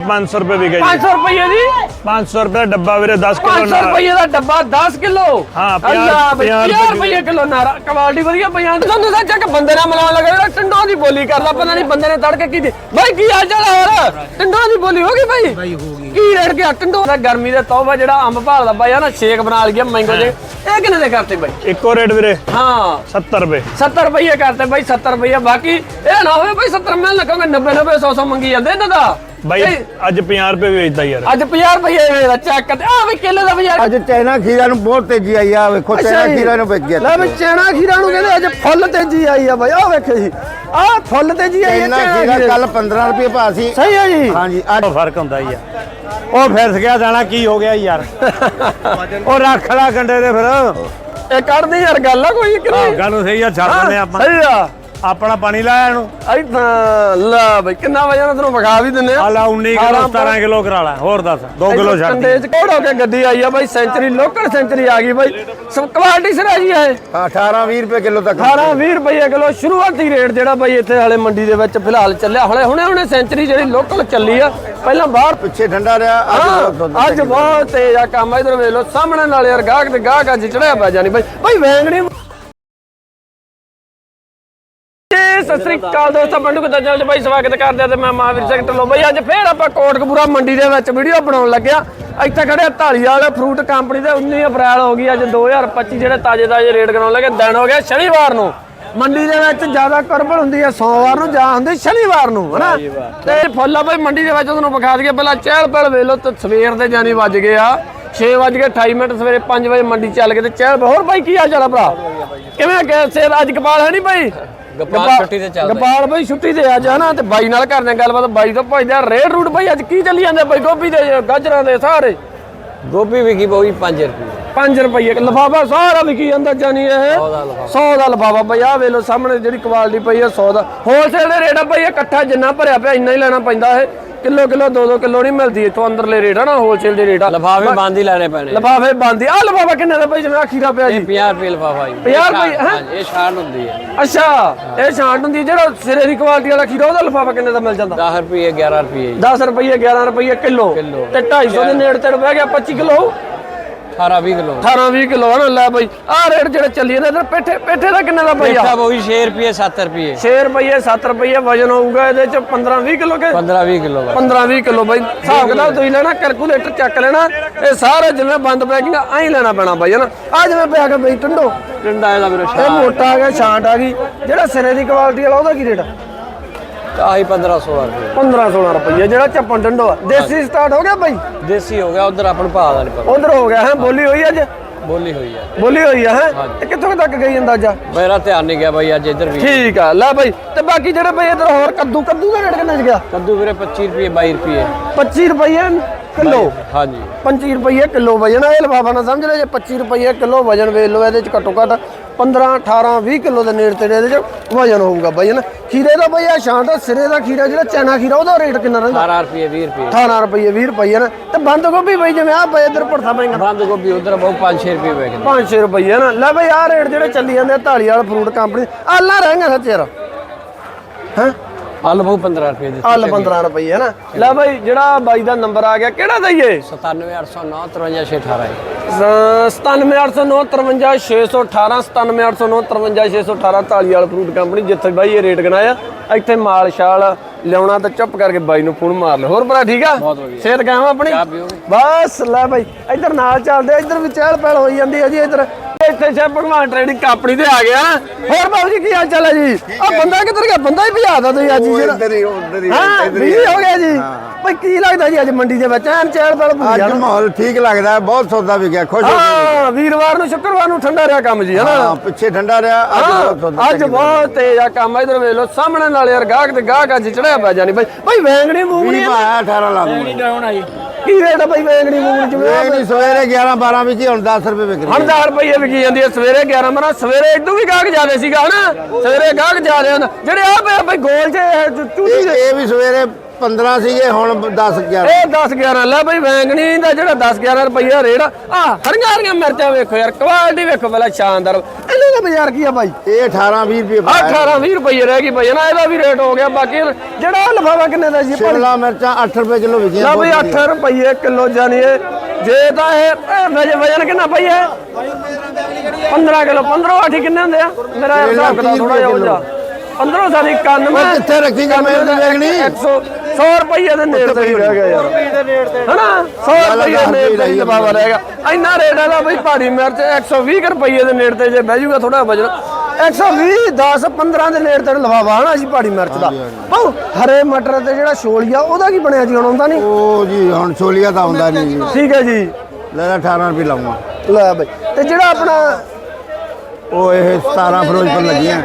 500 ਰੁਪਏ ਵਿਕੇ ਜੀ। 500 ਰੁਪਏ ਦੀ 500 ਰੁਪਏ ਦਾ ਡੱਬਾ ਵੀਰੇ 10 ਕਿਲੋ 500 ਰੁਪਏ ਦਾ ਡੱਬਾ 10 ਕਿਲੋ? ਹਾਂ, ਪੰਜਾਹ- ਪੰਜਾਹ 50 ਰੁਪਏ ਕਿਲੋ ਨਾਰਾ। ਕੁਆਲਿਟੀ ਵਧੀਆ ਪਈਆਂ ਤੁਹਾਨੂੰ ਸੱਚਾ ਕਿ ਬੰਦੇ ਨਾਲ ਮਿਲਾਉਣ ਲੱਗਾ ਜਿਹੜਾ ਟੰਡੋਂ ਦੀ ਬੋਲੀ ਕਰਦਾ ਪਤਾ ਨਹੀਂ ਬੰਦੇ ਨੇ ਤੜਕੇ ਕੀ ਦੇ ਬਾਈ ਕੀ ਹਾਲ ਚਾਲ ਹੈ ਹੋਰ? ਟੰਡੋਂ ਦੀ ਬੋਲੀ ਹੋ ਗਈ ਬਾਈ? ਬਾਈ ਹੋ ਗਈ। ਕੀ ਰੇਟ ਗਿਆ? ਟੰਡੋਂ ਦਾ ਗਰਮੀ ਦੇ ਤੋਬਾ ਜਿਹੜਾ ਅੰਬ ਭਾਲਦਾ ਬਾਈ ਆ ਨਾ ਸ਼ੇਕ ਬਣਾ ਲਿਆ ਮੈਂਗੋ ਦੇ। ਇਹ ਕਿੰਨੇ ਦੇ ਕਰਤੇ ਬਾਈ? ਇੱਕੋ ਰੇਟ ਵੀਰੇ। ਹਾਂ। 70 ਰੁਪਏ। 70 ਰੁਪਏ ਕਰਤੇ ਬਾਈ 70 ਰੁਪਏ। ਬਾਕੀ ਇਹ ਨਾ ਹੋਵੇ ਬਾਈ 70 ਮਿਲਣ ਲੱਗੋਗੇ 90 90 100 100 ਮੰਗੀ ਜਾਂਦੇ ਇਹਨਾਂ ਦਾ। ਬਾਈ ਅੱਜ 50 ਰੁਪਏ ਵੇਚਦਾ ਯਾਰ ਅੱਜ 50 ਰੁਪਏ ਦਾ ਚੱਕ ਤੇ। ਆ ਵੀ ਕਿਲੋ ਦਾ ਬਾਜ਼ਾਰ। ਅੱਜ ਚਾਈਨਾ ਖੀਰਾ ਨੂੰ ਬਹੁਤ ਤੇਜ਼ੀ ਆਈ ਆ ਵੇਖੋ ਚਾਈਨਾ ਜੀ। ਖੀਰਾ ਨੂੰ ਵਿਕ ਗਿਆ ਲੈ ਵੀ ਚੈਣਾ ਖੀਰਾ ਨੂੰ ਕਹਿੰਦੇ ਅੱਜ ਫੁੱਲ ਤੇਜ਼ੀ ਆਈ ਆ ਬਾਈ ਆ ਵੇਖੋ ਜੀ। ਆ ਫੁੱਲ ਤੇਜ਼ੀ ਆਈ ਆ ਚੈਣਾ ਖੀਰਾ। ਕੱਲ 15 ਰੁਪਏ ਭਾਅ ਸੀ। ਸਹੀ ਹੈ ਜੀ। ਹਾਂਜੀ ਅੱਜ ਫ਼ਰਕ ਹੁੰਦਾ ਹੀ ਆ। ਉਹ ਫਿਰਸ ਗਿਆ ਜਾਣਾ ਕੀ ਹੋ ਗਿਆ ਯਾਰ? ਉਹ ਰੱਖ ਲੈ ਗੰਡੇ ਦੇ ਫਿਰ। ਇਹ ਕੱਢਦੀ ਯਾਰ ਗੱਲ ਆ ਕੋਈ ਕਿ ਨਹੀਂ। ਗੱਲ ਸਹੀ ਆ ਛੱਡ ਦਿੰਦੇ ਆਪਾਂ। ਸਹੀ ਆ। ਆਪਣਾ ਪਾਣੀ ਲਾਇਆ ਇਹਨੂੰ? ਇਦਾਂ ਲਾ ਬਈ ਕਿੰਨਾ ਵਜਣਾ ਤੈਨੂੰ ਵਿਖਾ ਵੀ ਦਿੰਨੇ ਆ? ਆ ਲਾ 19 ਕਿਲੋ 17 ਕਿਲੋ ਕਰਾ ਲੈ ਹੋਰ ਦੱਸ 2 ਕਿਲੋ ਛੱਡ ਕੰਡੇ ਚ ਕੋੜ ਹੋ ਕੇ ਗੱਡੀ ਆਈ ਆ ਬਾਈ? ਸੈਂਚਰੀ ਲੋਕਲ ਸੈਂਚਰੀ ਆ ਗਈ ਬਾਈ। ਸਭ ਕੁਆਲਿਟੀ ਸਿਰ ਆ ਜੀ ਇਹ। 18 20 ਰੁਪਏ ਕਿਲੋ ਤੱਕ। 18 20 ਰੁਪਏ ਕਿਲੋ ਸ਼ੁਰੂਆਤੀ ਰੇਟ ਜਿਹੜਾ ਬਾਈ ਇੱਥੇ ਹਾਲੇ ਮੰਡੀ ਦੇ ਵਿੱਚ ਫਿਲਹਾਲ ਚੱਲਿਆ। ਹੁਣੇ ਹੁਣੇ ਹੁਣੇ ਸੈਂਚਰੀ ਜਿਹੜੀ ਲੋਕਲ ਚੱਲੀ ਆ। ਪਹਿਲਾਂ ਬਾਹਰ ਪਿੱਛੇ ਠੰਡਾ ਰਿਹਾ ਅੱਜ ਹਾਂ, ਬਹੁਤ ਤੇਜ਼ ਆ ਕੰਮ। ਇਧਰ ਵੇਖ ਲਓ ਸਾਹਮਣੇ ਨਾਲ ਯਾਰ ਗਾਹਕ ਤੇ ਗਾਹਕ ਅੱਜ ਚੜਿਆ ਪਿਆ ਜਾਨੀ ਬਾਈ। ਬਾਈ ਵੈਂਗਣੀ ਜੀ ਸਤਿ ਸ੍ਰੀ ਅਕਾਲ ਦੋਸਤੋ ਬੰਡੂ ਕਿੱਦਾਂ ਚੱਲਦੇ ਬਾਈ ਸਵਾਗਤ ਕਰਦੇ ਆ ਤੇ ਮੈਂ ਮਹਾਵੀਰ ਸਿੰਘ ਢੱਲੋਂ ਬਾਈ। ਅੱਜ ਫੇਰ ਆਪਾਂ ਕੋਟਕਪੂਰਾ ਮੰਡੀ ਦੇ ਵਿੱਚ ਵੀਡੀਓ ਬਣਾਉਣ ਲੱਗਿਆ। ਇੱਥੇ ਖੜੇ ਢਾਲੀਵਾਲ ਫਰੂਟ ਕੰਪਨੀ ਦੇ 19 ਅਪ੍ਰੈਲ ਹੋ ਗਈ ਅੱਜ 2025 ਜਿਹੜੇ ਤਾਜ਼ੇ ਤਾਜ਼ੇ ਰੇਟ ਕਰਾਉਣ ਲੱਗੇ ਦਿਨ ਹੋ ਗਿਆ ਸ਼ਨੀਵਾਰ ਨੂੰ। ਮੰਡੀ ਦੇ ਵਿੱਚ ਜ਼ਿਆਦਾ ਕਰਬਲ ਹੁੰਦੀ ਹੈ ਸੋਮਵਾਰ ਨੂੰ ਜਾਂ ਹੁੰਦੀ ਸ਼ਨੀਵਾਰ ਨੂੰ ਹਨਾ? ਤੇ ਫੁੱਲਾ ਬਾਈ ਮੰਡੀ ਦੇ ਵਿੱਚ ਤੁਹਾਨੂੰ ਵਿਖਾ ਦਈਏ ਪਹਿਲਾਂ ਚਹਿਲ ਪਹਿਲ ਵੇਖ ਲਓ ਤੇ ਸਵੇਰ ਦੇ ਜਾਨੀ ਵੱਜ ਗਏ ਆ। 6 ਵੱਜ ਕੇ 28 ਮਿੰਟ ਸਵੇਰੇ 5 ਵਜੇ ਮੰਡੀ ਚੱਲ ਗਏ ਤੇ ਚਹਿਲ ਹੋਰ ਬਾਈ ਕੀ ਹਾਲ ਚਾਲ ਆ ਭਰਾ? ਕਿਵੇਂ ਕਿ ਸੇਰ ਅੱਜ ਕਪਾਲ ਹੈ ਨਹੀਂ ਬਾਈ? ਗਪਾਲ ਛੁੱਟੀ ਤੇ ਚੱਲਦਾ ਗਪਾਲ ਬਾਈ ਛੁੱਟੀ ਤੇ ਅੱਜ ਹਨਾ ਤੇ ਬਾਈ ਨਾਲ ਕਰਦੇ ਆਂ ਗੱਲਬਾਤ ਬਾਈ ਤੋਂ ਪੁੱਛਦੇ ਰੇਟ ਰੂਟ ਬਾਈ ਅੱਜ ਕੀ ਚੱਲੀ ਜਾਂਦੇ ਬਾਈ ਗੋਭੀ ਦੇ ਗਾਜਰਾਂ ਦੇ ਸਾਰੇ? ਗੋਭੀ ਵਿਕੀ ਬੋਈ 5 ਰੁਪਏ। 5 ਰੁਪਏ ਲਫਾਫਾ ਸਾਰਾ ਵਿਕੀ ਜਾਂਦਾ ਜਾਨੀ ਇਹ। 100 ਦਾ ਲਫਾਫਾ। ਬਈ ਆ ਵੇਖ ਲਓ ਸਾਹਮਣੇ ਜਿਹੜੀ ਕੁਆਲਿਟੀ ਪਈ ਹੈ 100 ਦਾ। ਹੋਲਸੇਲ ਦੇ ਰੇਟ ਆ ਇਹ ਇਕੱਠਾ ਜਿੰਨਾ ਭਰਿਆ ਪਿਆ ਇੰਨਾ ਹੀ ਲੈਣਾ ਪੈਂਦਾ ਇਹ। ਕਿਲੋ ਕਿਲੋ 2-2 ਕਿਲੋ ਨਹੀਂ ਮਿਲਦੀ ਇਥੋਂ ਅੰਦਰਲੇ ਰੇਟ ਆ ਨਾ ਹੋਲਸੇਲ ਦੇ ਰੇਟ। ਆ ਲਫਾਫੇ ਬੰਦ ਹੀ ਲੈਣੇ ਪੈਣੇ। ਲਫਾਫੇ ਬੰਦੀ ਆ ਲਫਾਫਾ ਕਿੰਨੇ ਦਾ ਬਈ ਜਿਵੇਂ ਆਖੀਰਾ ਪਿਆ ਜੀ? 50 ਰੁਪਏ ਲਫਾਫਾ ਜੀ। 50 ਰੁਪਏ, ਹੈਂ? ਇਹ ਛਾੜ ਹੁੰਦੀ ਹੈ। ਅੱਛਾ ਇਹ ਛਾਂਟ ਹੁੰਦੀ ਜਿਹੜਾ ਸਿਰੇ ਦੀ ਕੁਆਲਿਟੀ ਵਾਲਾ ਖੀਰਾ ਉਹਦਾ ਲਫਾਫਾ ਕਿੰਨੇ ਦਾ ਮਿਲ ਜਾਂਦਾ? 10 ਰੁਪਏ 11 ਰੁਪਏ ਜੀ। 10 ਰੁਪਏ 11 ਰੁਪਏ ਕਿਲੋ। ਕਿੱਲੋ। ਤੇ 250 ਦੇ ਨੇੜੇ ਤੇੜ ਬਹਿ ਗਿਆ 25 ਕਿਲੋ। 18 20 ਕਿਲੋ। 18 20 ਕਿਲੋ ਹਨਾ ਲੈ ਬਈ। ਆਹ ਰੇਟ ਜਿਹੜੇ ਚੱਲੀ ਜਾਂਦੇ ਇਧਰ ਪੇਠੇ ਪੇਠੇ ਦਾ ਕਿੰਨੇ ਦਾ ਆ? ਪੇਠਾ ਬੋਈ 6 ਰੁਪਏ 7 ਰੁਪਏ 6 ਰੁਪਏ 7 ਰੁਪਏ ਵਜਨ ਹੋਊਗਾ ਇਹਦੇ ਚ 15 20 ਕਿਲੋ ਕੇ? 15 20 ਕਿਲੋ ਬਸ। 15 20 ਕਿਲੋ ਬਈ। ਹਿਸਾਬ ਕਿਤਾਬ ਤੁਸੀਂ ਲੈਣਾ ਕੈਲਕੂਲੇਟਰ ਚੱਕ ਲੈਣਾ ਇਹ ਸਾਰੇ ਜਿਵੇਂ ਬੰਦ ਪੈਕਿੰਗ ਐਂ ਲੈਣਾ ਪੈਣਾ ਬਈ ਹਨਾ ਆ ਜਿਵੇਂ ਪਿਆ ਕੇ ਬਈ ਟੰਡੋ। ਡੰਡਾ ਇਹਦਾ ਵੀਰੇ ਇਹ ਮੋਟਾ ਆ ਗਿਆ ਛਾਂਟ ਆ ਗਈ। ਜਿਹੜਾ ਸਿਰੇ ਦੀ ਕੁਆਲਿਟੀ ਵਾਲਾ ਉਹਦਾ ਕੀ ਰੇਟ ਆ? ਆਹੀ 15 16 ਰੁਪਏ। 15 16 ਰੁਪਏ ਜਿਹੜਾ ਚੱਪਣ ਆ। ਦੇਸੀ ਸਟਾਰਟ ਹੋ ਗਿਆ ਬਈ? ਦੇਸੀ ਹੋ ਗਿਆ ਉਧਰ ਆਪਾਂ ਨੂੰ ਭਾਅ ਦਾ ਨਹੀਂ ਪਤਾ ਉਧਰ ਹੋ ਗਿਆ ਹੈ? ਬੋਲੀ ਹੋਈ ਅੱਜ? ਬੋਲੀ ਹੋਈ ਹੈ ਬੋਲੀ ਹੋਈ ਆ ਹੈ? ਇਹ ਕਿੱਥੋਂ ਤੱਕ ਗਈ ਅੰਦਾਜ਼ਾ? ਮੇਰਾ ਧਿਆਨ ਨਹੀਂ ਗਿਆ ਬਾਈ ਅੱਜ ਇੱਧਰ ਵੀ। ਠੀਕ ਆ ਲੈ ਬਈ। ਤੇ ਬਾਕੀ ਜਿਹੜੇ ਬਈ ਇਧਰ ਹੋਰ ਕੱਦੂ ਕੱਦੂ ਦਾ ਰੇਟ ਕਿੰਨਾ ਚ ਗਿਆ? ਕੱਦੂ ਵੀਰੇ 25 ਰੁਪਏ 22 ਰੁਪਏ। 25 ਰੁਪਏ ਕਿਲੋ? ਹਾਂਜੀ। 25 ਰੁਪਏ ਕਿਲੋ ਵਜਨ ਆ ਇਹ ਲਫਾਫਾ ਨਾ ਸਮਝ ਲੈ ਜੇ 25 ਰੁਪਏ ਕਿਲੋ ਵਜਨ ਵੇਚ ਲਓ ਇਹਦੇ ਚ ਘੱਟੋ ਘੱਟ 15 18 20 ਕਿਲੋ ਦੇ ਨੇੜੇ ਤੇੜੇ ਇਹਦੇ ਚ ਵਜਨ ਹੋਊਗਾ ਵਜਨ ਖੀਰੇ ਦਾ ਬਈ ਆ ਸ਼ਾਂਟ ਸ਼ਿਰੇ ਦਾ ਖੀਰਾ ਜਿਹੜਾ ਚੈਨਾ ਖੀਰਾ ਉਹਦਾ ਰੇਟ ਕਿੰਨਾ ਰਹਿੰਦਾ? 18 ਰੁਪਏ 20 ਰੁਪਏ। 18 ਰੁਪਏ 20 ਰੁਪਏ ਨਾ ਤੇ ਬੰਦ ਗੋਭੀ ਬਈ ਜਿਵੇਂ ਆ ਬਈ ਇਧਰ ਭੜਥਾ ਪੈਂਗਾ ਬੰਦ ਗੋਭੀ ਉਧਰ ਬਹੁਤ 5-6 ਰੁਪਏ ਵੇਚਦੇ 500 ਰੁਪਏ ਨਾ ਲੈ ਬਈ ਆ ਰੇਟ ਜਿਹੜੇ ਚੱਲੀ ਜਾਂਦੇ ਆ ਢਾਲੀ ਵਾਲਾ ਫਰੂਟ ਕੰਪਨੀ ਆਲਾ ਰਹਿਣਗੇ ਸੱਚੇ ਯਾਰ। ਹੈ? ਆਲੂ ਬਹੁਤ 15 ਰੁਪਏ ਦੇ ਆਲ 15 ਰੁਪਏ ਨਾ। ਲੈ ਬਈ ਜਿਹੜਾ ਬਾਈ ਦਾ ਨੰਬਰ ਆ ਗਿਆ ਕਿਹੜਾ ਦਈਏ 97809 53618 97809 53618 97809 53618 ਢਾਲੀ ਵਾਲਾ ਫਰੂਟ ਕੰਪਨੀ ਜਿੱਥੇ ਬਾਈ ਇਹ ਰੇਟ ਗਨਾਇਆ ਇੱਥੇ ਮਾਲ ਛਾਲ ਲਿਆਉਣਾ ਤਾਂ ਚੁੱਪ ਕਰਕੇ ਬਾਈ ਨੂੰ ਫੋਨ ਮਾਰ ਲੈ ਹੋਰ ਭਰਾ ਠੀਕ ਆ? ਬਹੁਤ ਵਧੀਆ। ਸਿਹਤ ਕਾਇਮ ਆ ਆਪਣੀ? ਬਸ ਲੈ ਬਾਈ ਇੱਧਰ ਨਾਲ ਚੱਲਦੇ ਇੱਧਰ ਵੀ ਚਹਿਲ ਪਹਿਲ ਹੋਈ ਜਾਂਦੀ ਹੈ ਜੀ ਇੱਧਰ। ਇੱਥੇ ਸ਼ਾਹ ਭਗਵਾਨ ਟ੍ਰੇਡਿੰਗ ਕੰਪਨੀ ਤੇ ਆ ਗਿਆ। ਹੋਰ ਬਾਬੂ ਜੀ ਕੀ ਹਾਲ ਚਾਲ ਹੈ ਜੀ? ਆ ਬੰਦਾ ਕਿੱਧਰ ਗਿਆ? ਬੰਦਾ ਹੀ ਭਜਾਦਾ ਤੁਸੀਂ ਅੱਜ ਇੱਧਰ ਹੀ ਬਿਜ਼ੀ ਹੋ। ਗਿਆ ਜੀ। ਬਈ ਕੀ ਲੱਗਦਾ ਜੀ ਅੱਜ ਮੰਡੀ ਦੇ ਵਿੱਚ? ਐਨ ਚਹਿਲ ਪਹਿਲ ਭੁੱਲ ਅੱਜ ਮਾਹੌਲ ਠੀਕ ਲੱਗਦਾ ਬਹੁਤ ਸੌਦਾ ਵਿਕਿਆ ਖੁਸ਼ ਹੋ ਗਏ। ਹਾਂ ਵੀਰਵਾਰ ਨੂੰ ਸ਼ੁੱਕਰਵਾਰ ਨੂੰ ਠੰਡਾ ਰਿਹਾ ਕੰਮ ਜੀ ਹਨਾ? ਹਾਂ ਪਿੱਛੇ ਠੰਡਾ ਰਿਹਾ ਅੱਜ ਬਹੁਤ ਸੌਦਾ ਹਾਂ, ਅੱਜ ਬਹੁਤ ਤੇਜ਼ ਆ ਕੰਮ ਇਧਰ ਵੇਖ ਲਓ ਸਾਹਮਣੇ ਨਾਲ ਯਾਰ ਗਾਹਕ ਤੇ ਗਾਹਕ ਅੱਜ ਚੜਿਆ ਪਿਆ ਜਾਨੀ ਬਾਈ ਬਾਈ ਵੈਂਗਣੀ ਮੂੰਗਣੀ ਪਾਇਆ 18 ਲਾ ਦੂੰਗਾ। ਕੀ ਰੇਟ ਆ ਬਾਈ ਵੈਂਗਣੀ ਮੂੰਗਣੀ ਜਿਵੇਂ ਨਹੀਂ ਸਵੇਰੇ 11 12 ਵਿੱਚ ਹੀ ਹੁਣ 10 ਰੁਪਏ ਵਿਕ ਰਹੀ ਹੈ। 1000 ਰੁਪਏ ਵਿਕੀ ਜਾਂਦੀ ਹੈ ਸਵੇਰੇ 11 ਮਨਾ ਸਵੇਰੇ ਇਦੋਂ ਵੀ ਗਾਹਕ ਜ਼ਿਆਦੇ ਸੀਗਾ ਹਨਾ? ਸਵੇਰੇ ਗਾਹਕ ਜ਼ਿਆਦੇ ਹਨ ਜਿਹੜੇ ਆ ਬਈ ਗੋਲ ਚ ਚੂਟੀ ਇਹ ਇਹ ਵੀ ਸਵੇਰੇ 15 ਸੀਗੇ ਹੁਣ 10 11 ਇਹ 10 11 ਲੈ ਬਈ ਵੈਂਗਣੀ ਦਾ ਜਿਹੜਾ 10 11 ਰੁਪਈਆ ਰੇਟ ਆ। ਹਰੀਆਂ ਹਰੀਆਂ ਮਿਰਚਾਂ ਵੇਖੋ ਯਾਰ ਕੁਆਲਿਟੀ ਵੇਖੋ ਪਹਿਲਾਂ ਸ਼ਾਨਦਾਰ। ਪਹਿਲੇ ਦਾ ਬਾਜ਼ਾਰ ਕੀ ਆ ਬਾਈ? ਇਹ 18 20 ਰੁਪਏ ਆਹ 18 20 ਰੁਪਏ ਰਹਿ ਗਈ ਬਾਈ ਨਾ ਇਹਦਾ ਵੀ ਰੇਟ ਹੋ ਗਿਆ ਬਾਕੀ ਜਿਹੜਾ ਲਿਫਾਫਾ ਕਿੰਨੇ ਦਾ ਜੀ? ਭਾਈ ਸ਼ਿਮਲਾ ਮਿਰਚਾਂ 8 ਰੁਪਏ ਕਿਲੋ ਵਿਕੀਆਂ ਲਾ ਬਈ ਬਹੁਤ 8 ਰੁਪਏ ਕਿਲੋ ਜਾਨੀਏ ਜੇ ਤਾਂ ਇਹ ਵਜਨ ਵਜਨ ਕਿੰਨਾ ਪਈ ਹੈ 15 ਕਿਲੋ 15 ਆਠੀ ਕਿੰਨੇ ਹੁੰਦੇ ਆ? ਮੇਰਾ ਹਿਸਾਬ ਕਿਤਾਬ ਥੋੜਾ ਜਿਹਾ ਹੋ ਜਾ। 15 ਸਾਡੀ 91 ਉਹ ਕਿੱਥੇ ਰੱਖੀ ਗਾ ਮੈਂ ਵੇਖਣੀ 100 100 ਰੁਪਏ ਦੇ ਨੇੜੇ ਤੇ ਹੀ ਰਹਿ ਗਿਆ ਯਾਰ। ਹਨਾ? 100 ਰੁਪਏ ਦੇ ਨੇੜੇ ਤੇ ਹੀ ਲਫਾਫਾ ਰਹਿ ਗਿਆ। ਇੰਨਾ ਰੇਟ ਹੈਗਾ ਬਈ ਪਹਾੜੀ ਮਿਰਚ 120 ਰੁਪਏ ਦੇ ਨੇੜੇ ਤੇ ਜੇ ਬਹਿ ਜਾਊਗਾ ਥੋੜਾ ਵਜਨ 120 10 15 ਦੇ ਨੇੜੇ ਤੇ ਲਫਾਫਾ ਹਨਾ ਜੀ ਪਹਾੜੀ ਮਿਰਚ ਦਾ। ਹਾਂ ਹਰੇ ਮਟਰ ਤੇ ਜਿਹੜਾ ਛੋਲੀਆ ਉਹਦਾ ਕੀ ਬਣਿਆ ਜੀ ਹੁਣ ਆਉਂਦਾ ਨਹੀਂ? ਉਹ ਜੀ ਹੁਣ ਛੋਲੀਆ ਤਾਂ ਆਉਂਦਾ ਨਹੀਂ ਜੀ। ਠੀਕ ਹੈ ਜੀ। ਲੈ ਲੈ 18 ਰੁਪਏ ਲਾਉਂਗਾ ਲੈ ਬਈ। ਤੇ ਜਿਹੜਾ ਆਪਣਾ ਉਹ ਇਹ 17 ਫਿਰੋਜ਼ਪੁਰ ਲੱਗੀਆਂ।